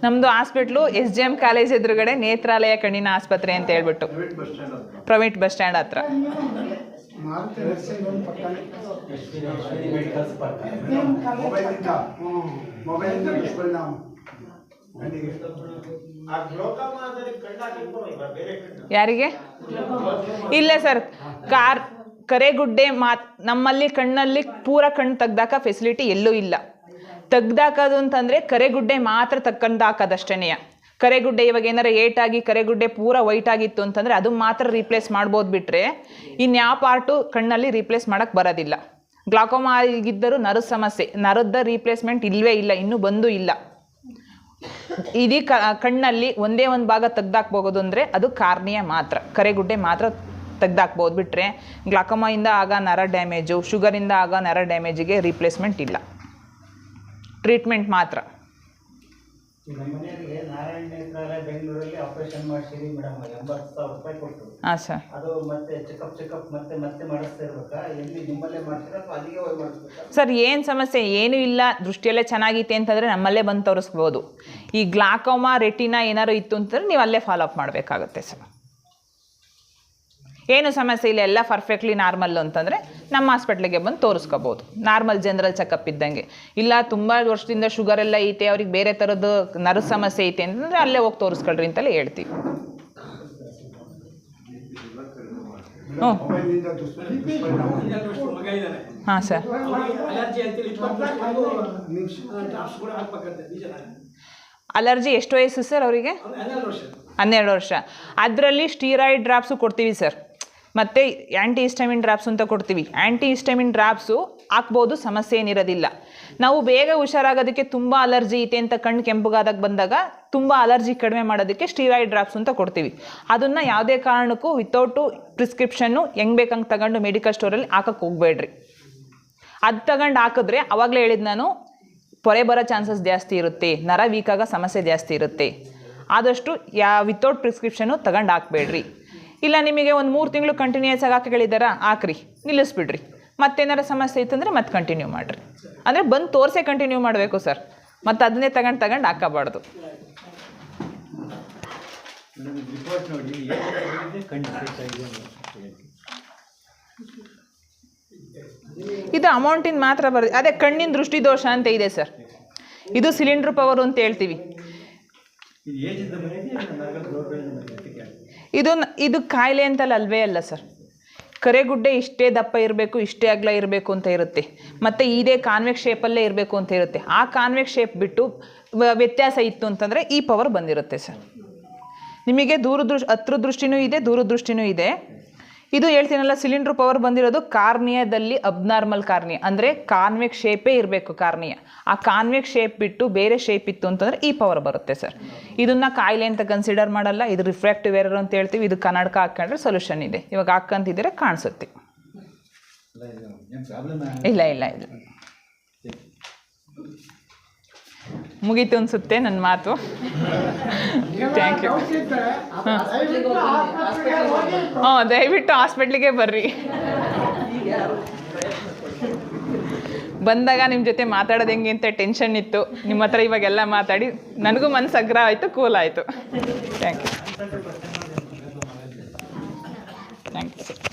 ನಮ್ಮದು hospital S G M college ಎದುರುಗಡೆ ನೇತ್ರಾಲಯ ಕಣ್ಣಿನ ಆಸ್ಪತ್ರೆ ಅಂತ ಹೇಳ್ಬಿಟ್ಟು. ಪ್ರೈವೇಟ್ ಬಸ್ ಸ್ಟ್ಯಾಂಡ್ ಹತ್ರ. ಮಾರುತಿ ನರ್ಸಿಂಗ್ ಹೋಮ್ ಪಕ್ಕನೇ ಮೊಬೈಲಿಂದ. ಮೊಬೈಲಿಂದ ದುಷ್ಪರಿಣಾಮ. ಕಣ್ಣಿಗೆ ಯಾರಿಗೆ? ಇಲ್ಲ ಸರ್. ಕಾರ್ ಕರೆಗುಡ್ಡೆ ಮಾತ್ ನಮ್ಮಲ್ಲಿ ಕಣ್ಣಲ್ಲಿ ಪೂರ ಕಣ್ಣು ತೆಗ್ದಾಕ ಫೆಸಿಲಿಟಿ ಎಲ್ಲೂ ಇಲ್ಲ. ತೆಗ್ದಾಕೋದು ಅಂತಂದರೆ ಕರೆಗುಡ್ಡೆ ಮಾತ್ರ ತಕ್ಕಂದಾಕದಷ್ಟೇನೆಯ ಕರೆಗುಡ್ಡೆ ಇವಾಗ ಏನಾರ ಏಟಾಗಿ ಕರೆಗುಡ್ಡೆ ಪೂರ ವೈಟ್ ಆಗಿತ್ತು ಅಂತಂದರೆ ಅದು ಮಾತ್ರ ರೀಪ್ಲೇಸ್ ಮಾಡ್ಬೋದು ಬಿಟ್ಟರೆ ಇನ್ಯಾವ ಪಾರ್ಟು ಕಣ್ಣಲ್ಲಿ ರೀಪ್ಲೇಸ್ ಮಾಡೋಕ್ಕೆ ಬರೋದಿಲ್ಲ. ಗ್ಲಾಕೋಮಾ ಆಗಿದ್ದರೂ ನರದ ಸಮಸ್ಯೆ, ನರದ ರೀಪ್ಲೇಸ್ಮೆಂಟ್ ಇಲ್ಲವೇ ಇಲ್ಲ, ಇನ್ನೂ ಬಂದೂ ಇಲ್ಲ. ಇದೀ ಕಣ್ಣಲ್ಲಿ ಒಂದೇ ಒಂದು ಭಾಗ ತೆಗ್ದಾಕ್ಬೋದು ಅಂದರೆ ಅದು ಕಾರ್ನಿಯ ಮಾತ್ರ, ಕರೆಗುಡ್ಡೆ ಮಾತ್ರ ತೆಗ್ದಾಕ್ಬೋದು ಬಿಟ್ಟರೆ ಗ್ಲಾಕೋಮಾಯಿಂದ ಆಗ ನರ ಡ್ಯಾಮೇಜು ಶುಗರಿಂದ ಆಗ ನರ ಡ್ಯಾಮೇಜಿಗೆ ರೀಪ್ಲೇಸ್ಮೆಂಟ್ ಇಲ್ಲ. ಟ್ರೀಟ್ಮೆಂಟ್ ಮಾತ್ರ. ಈಗ ನಮ್ಮ ನಾರಾಯಣ ನೇತ್ರಾಲಯ ಬೆಂಗಳೂರಲ್ಲಿ ಆಪರೇಷನ್ ಮಾಡಿಸಿರಿ ಮೇಡಮ್ ಎಂಬತ್ತು ಸಾವಿರ ರೂಪಾಯಿ ಕೊಟ್ಟು ಹಾಂ ಸರ್ ಅದು ಮತ್ತೆ ಚೆಕಪ್ ಚೆಕಪ್ ಮತ್ತೆ ಮತ್ತೆ ಮಾಡಿಸ್ತಾ ಇರ್ಬೇಕಾ? ಎಲ್ಲಿ ನಿಮ್ಮಲ್ಲೇ ಮಾಡ್ತೀರಾ ಅಥವಾ ಅಲ್ಲಿಗೆ ಹೋಗಿ ಮಾಡಿಸ್ಬೇಕಾ? ಸರ್ ಏನು ಸಮಸ್ಯೆ? ಏನೂ ಇಲ್ಲ. ದೃಷ್ಟಿಯಲ್ಲೇ ಚೆನ್ನಾಗಿತ್ತೆ ಅಂತಂದರೆ ನಮ್ಮಲ್ಲೇ ಬಂದು ತೋರಿಸ್ಬೋದು. ಈ ಗ್ಲಾಕೋಮಾ ರೆಟಿನಾ ಏನಾದ್ರು ಇತ್ತು ಅಂತಂದರೆ ನೀವು ಅಲ್ಲೇ ಫಾಲೋ ಅಪ್ ಮಾಡಬೇಕಾಗುತ್ತೆ ಸರ್ ಏನು ಸಮಸ್ಯೆ ಇಲ್ಲ, ಎಲ್ಲ ಪರ್ಫೆಕ್ಟ್ಲಿ ನಾರ್ಮಲ್ ಅಂತಂದರೆ ನಮ್ಮ ಹಾಸ್ಪಿಟ್ಲಿಗೆ ಬಂದು ತೋರಿಸ್ಕೋಬೋದು. ನಾರ್ಮಲ್ ಜನರಲ್ ಚೆಕಪ್ ಇದ್ದಂಗೆ. ಇಲ್ಲ, ತುಂಬ ವರ್ಷದಿಂದ ಶುಗರ್ ಎಲ್ಲ ಐತೆ, ಅವ್ರಿಗೆ ಬೇರೆ ಥರದ್ದು ನರ ಸಮಸ್ಯೆ ಐತೆ ಅಂತಂದರೆ ಅಲ್ಲೇ ಹೋಗಿ ತೋರಿಸ್ಕೊಳ್ರಿ ಅಂತಲೇ ಹೇಳ್ತೀವಿ. ಹ್ಞೂ ಹಾಂ ಸರ್ ಅಲರ್ಜಿ ಎಷ್ಟು ವಯಸ್ಸು ಸರ್ ಅವರಿಗೆ? ಹನ್ನೆರಡು ವರ್ಷ. ಅದರಲ್ಲಿ ಸ್ಟೀರಾಯ್ಡ್ ಡ್ರಾಪ್ಸು ಕೊಡ್ತೀವಿ ಸರ್ ಮತ್ತು ಆ್ಯಂಟಿ ಇಸ್ಟಮಿನ್ ಡ್ರಾಪ್ಸ್ ಅಂತ ಕೊಡ್ತೀವಿ. ಆ್ಯಂಟಿ ಇಸ್ಟಮಿನ್ ಡ್ರಾಪ್ಸು ಹಾಕ್ಬೋದು, ಸಮಸ್ಯೆ ಏನಿರೋದಿಲ್ಲ. ನಾವು ಬೇಗ ಹುಷಾರಾಗೋದಕ್ಕೆ ತುಂಬ ಅಲರ್ಜಿ ಐತೆ ಅಂತ ಕಣ್ಣು ಕೆಂಪುಗಾದಾಗ ಬಂದಾಗ ತುಂಬ ಅಲರ್ಜಿ ಕಡಿಮೆ ಮಾಡೋದಕ್ಕೆ ಸ್ಟೀರಾಯ್ಡ್ ಡ್ರಾಪ್ಸ್ ಅಂತ ಕೊಡ್ತೀವಿ. ಅದನ್ನು ಯಾವುದೇ ಕಾರಣಕ್ಕೂ ವಿತೌಟು ಪ್ರಿಸ್ಕ್ರಿಪ್ಷನ್ನು ಹೆಂಗೆ ಬೇಕಂಗೆ ತಗೊಂಡು ಮೆಡಿಕಲ್ ಸ್ಟೋರಲ್ಲಿ ಹಾಕಕ್ಕೆ ಹೋಗಬೇಡ್ರಿ. ಅದು ತಗೊಂಡು ಹಾಕಿದ್ರೆ ಅವಾಗಲೇ ಹೇಳಿದ್ದು ನಾನು, ಪೊರೆ ಬರೋ ಚಾನ್ಸಸ್ ಜಾಸ್ತಿ ಇರುತ್ತೆ, ನರ ವೀಕಾಗ ಸಮಸ್ಯೆ ಜಾಸ್ತಿ ಇರುತ್ತೆ. ಆದಷ್ಟು ಯಾ ವಿತೌಟ್ ಪ್ರಿಸ್ಕ್ರಿಪ್ಷನ್ನು ತಗೊಂಡು ಹಾಕ್ಬೇಡ್ರಿ. ಇಲ್ಲ ನಿಮಗೆ ಒಂದು ಮೂರು ತಿಂಗಳು ಕಂಟಿನ್ಯೂಸ್ ಆಗಿ ಹಾಕಿಗಳಿದ್ದಾರ ಹಾಕ್ರಿ ನಿಲ್ಲಿಸ್ಬಿಡ್ರಿ. ಮತ್ತೇನಾರ ಸಮಸ್ಯೆ ಇತ್ತಂದರೆ ಮತ್ತೆ ಕಂಟಿನ್ಯೂ ಮಾಡಿರಿ. ಅಂದರೆ ಬಂದು ತೋರಿಸೇ ಕಂಟಿನ್ಯೂ ಮಾಡಬೇಕು ಸರ್. ಮತ್ತು ಅದನ್ನೇ ತಗೊಂಡು ತಗೊಂಡು ಹಾಕಬಾರ್ದು. ಇದು ಅಮೌಂಟಿಂದ ಮಾತ್ರ ಬರ್ ಅದೇ ಕಣ್ಣಿನ ದೃಷ್ಟಿದೋಷ ಅಂತ ಇದೆ ಸರ್. ಇದು ಸಿಲಿಂಡ್ರ್ ಪವರು ಅಂತ ಹೇಳ್ತೀವಿ. ಇದು ಇದು ಕಾಯಿಲೆ ಅಂತಲ್ಲ ಅಲ್ವೇ ಅಲ್ಲ ಸರ್. ಕರೆಗುಡ್ಡೆ ಇಷ್ಟೇ ದಪ್ಪ ಇರಬೇಕು, ಇಷ್ಟೇ ಅಗಲ ಇರಬೇಕು ಅಂತ ಇರುತ್ತೆ. ಮತ್ತು ಇದೇ ಕಾನ್ವೆಕ್ಸ್ ಶೇಪಲ್ಲೇ ಇರಬೇಕು ಅಂತ ಇರುತ್ತೆ. ಆ ಕಾನ್ವೆಕ್ಸ್ ಶೇಪ್ ಬಿಟ್ಟು ವ್ಯತ್ಯಾಸ ಇತ್ತು ಅಂತಂದರೆ ಈ ಪವರ್ ಬಂದಿರುತ್ತೆ ಸರ್. ನಿಮಗೆ ದೂರದೃಷ್ಟಿ ಹತ್ರ ದೃಷ್ಟಿನೂ ಇದೆ, ದೂರದೃಷ್ಟಿನೂ ಇದೆ. ಇದು ಹೇಳ್ತೀನಲ್ಲ ಸಿಲಿಂಡ್ರ್ ಪವರ್ ಬಂದಿರೋದು ಕಾರ್ನಿಯಾದಲ್ಲಿ ಅಬ್ನಾರ್ಮಲ್ ಕಾರ್ನಿಯ. ಅಂದರೆ ಕಾನ್ವೆಕ್ ಶೇಪೇ ಇರಬೇಕು ಕಾರ್ನಿಯ. ಆ ಕಾನ್ವೆಕ್ ಶೇಪ್ ಬಿಟ್ಟು ಬೇರೆ ಶೇಪ್ ಇತ್ತು ಅಂತಂದರೆ ಈ ಪವರ್ ಬರುತ್ತೆ ಸರ್ ಇದನ್ನು ಕಾಯಿಲೆ ಅಂತ ಕನ್ಸಿಡರ್ ಮಾಡಲ್ಲ ಇದು ರಿಫ್ರಾಕ್ಟಿವ್ ಎರರ್ ಅಂತ ಹೇಳ್ತೀವಿ ಇದು ಕನ್ನಡಕ ಹಾಕೊಂಡ್ರೆ ಸೊಲ್ಯೂಷನ್ ಇದೆ. ಇವಾಗ ಹಾಕ್ಕಂತಿದ್ದೀರ ಕಾಣಿಸುತ್ತೆ. ಇಲ್ಲ ಇಲ್ಲ ಇಲ್ಲ. ಮುಗೀತು ಅನಿಸುತ್ತೆ ನನ್ನ ಮಾತು. ಥ್ಯಾಂಕ್ ಯು ಹಾಂ, ದಯವಿಟ್ಟು ಹಾಸ್ಪಿಟ್ಲಿಗೆ ಬರ್ರಿ. ಬಂದಾಗ ನಿಮ್ಮ ಜೊತೆ ಮಾತಾಡೋದು ಹೆಂಗೆ ಅಂತ ಟೆನ್ಷನ್ ಇತ್ತು. ನಿಮ್ಮ ಹತ್ರ ಇವಾಗೆಲ್ಲ ಮಾತಾಡಿ ನನಗೂ ಮನಸ್ಸು ಅಗ್ರ ಆಯಿತು, ಕೂಲ್ ಆಯಿತು. Thank you thank you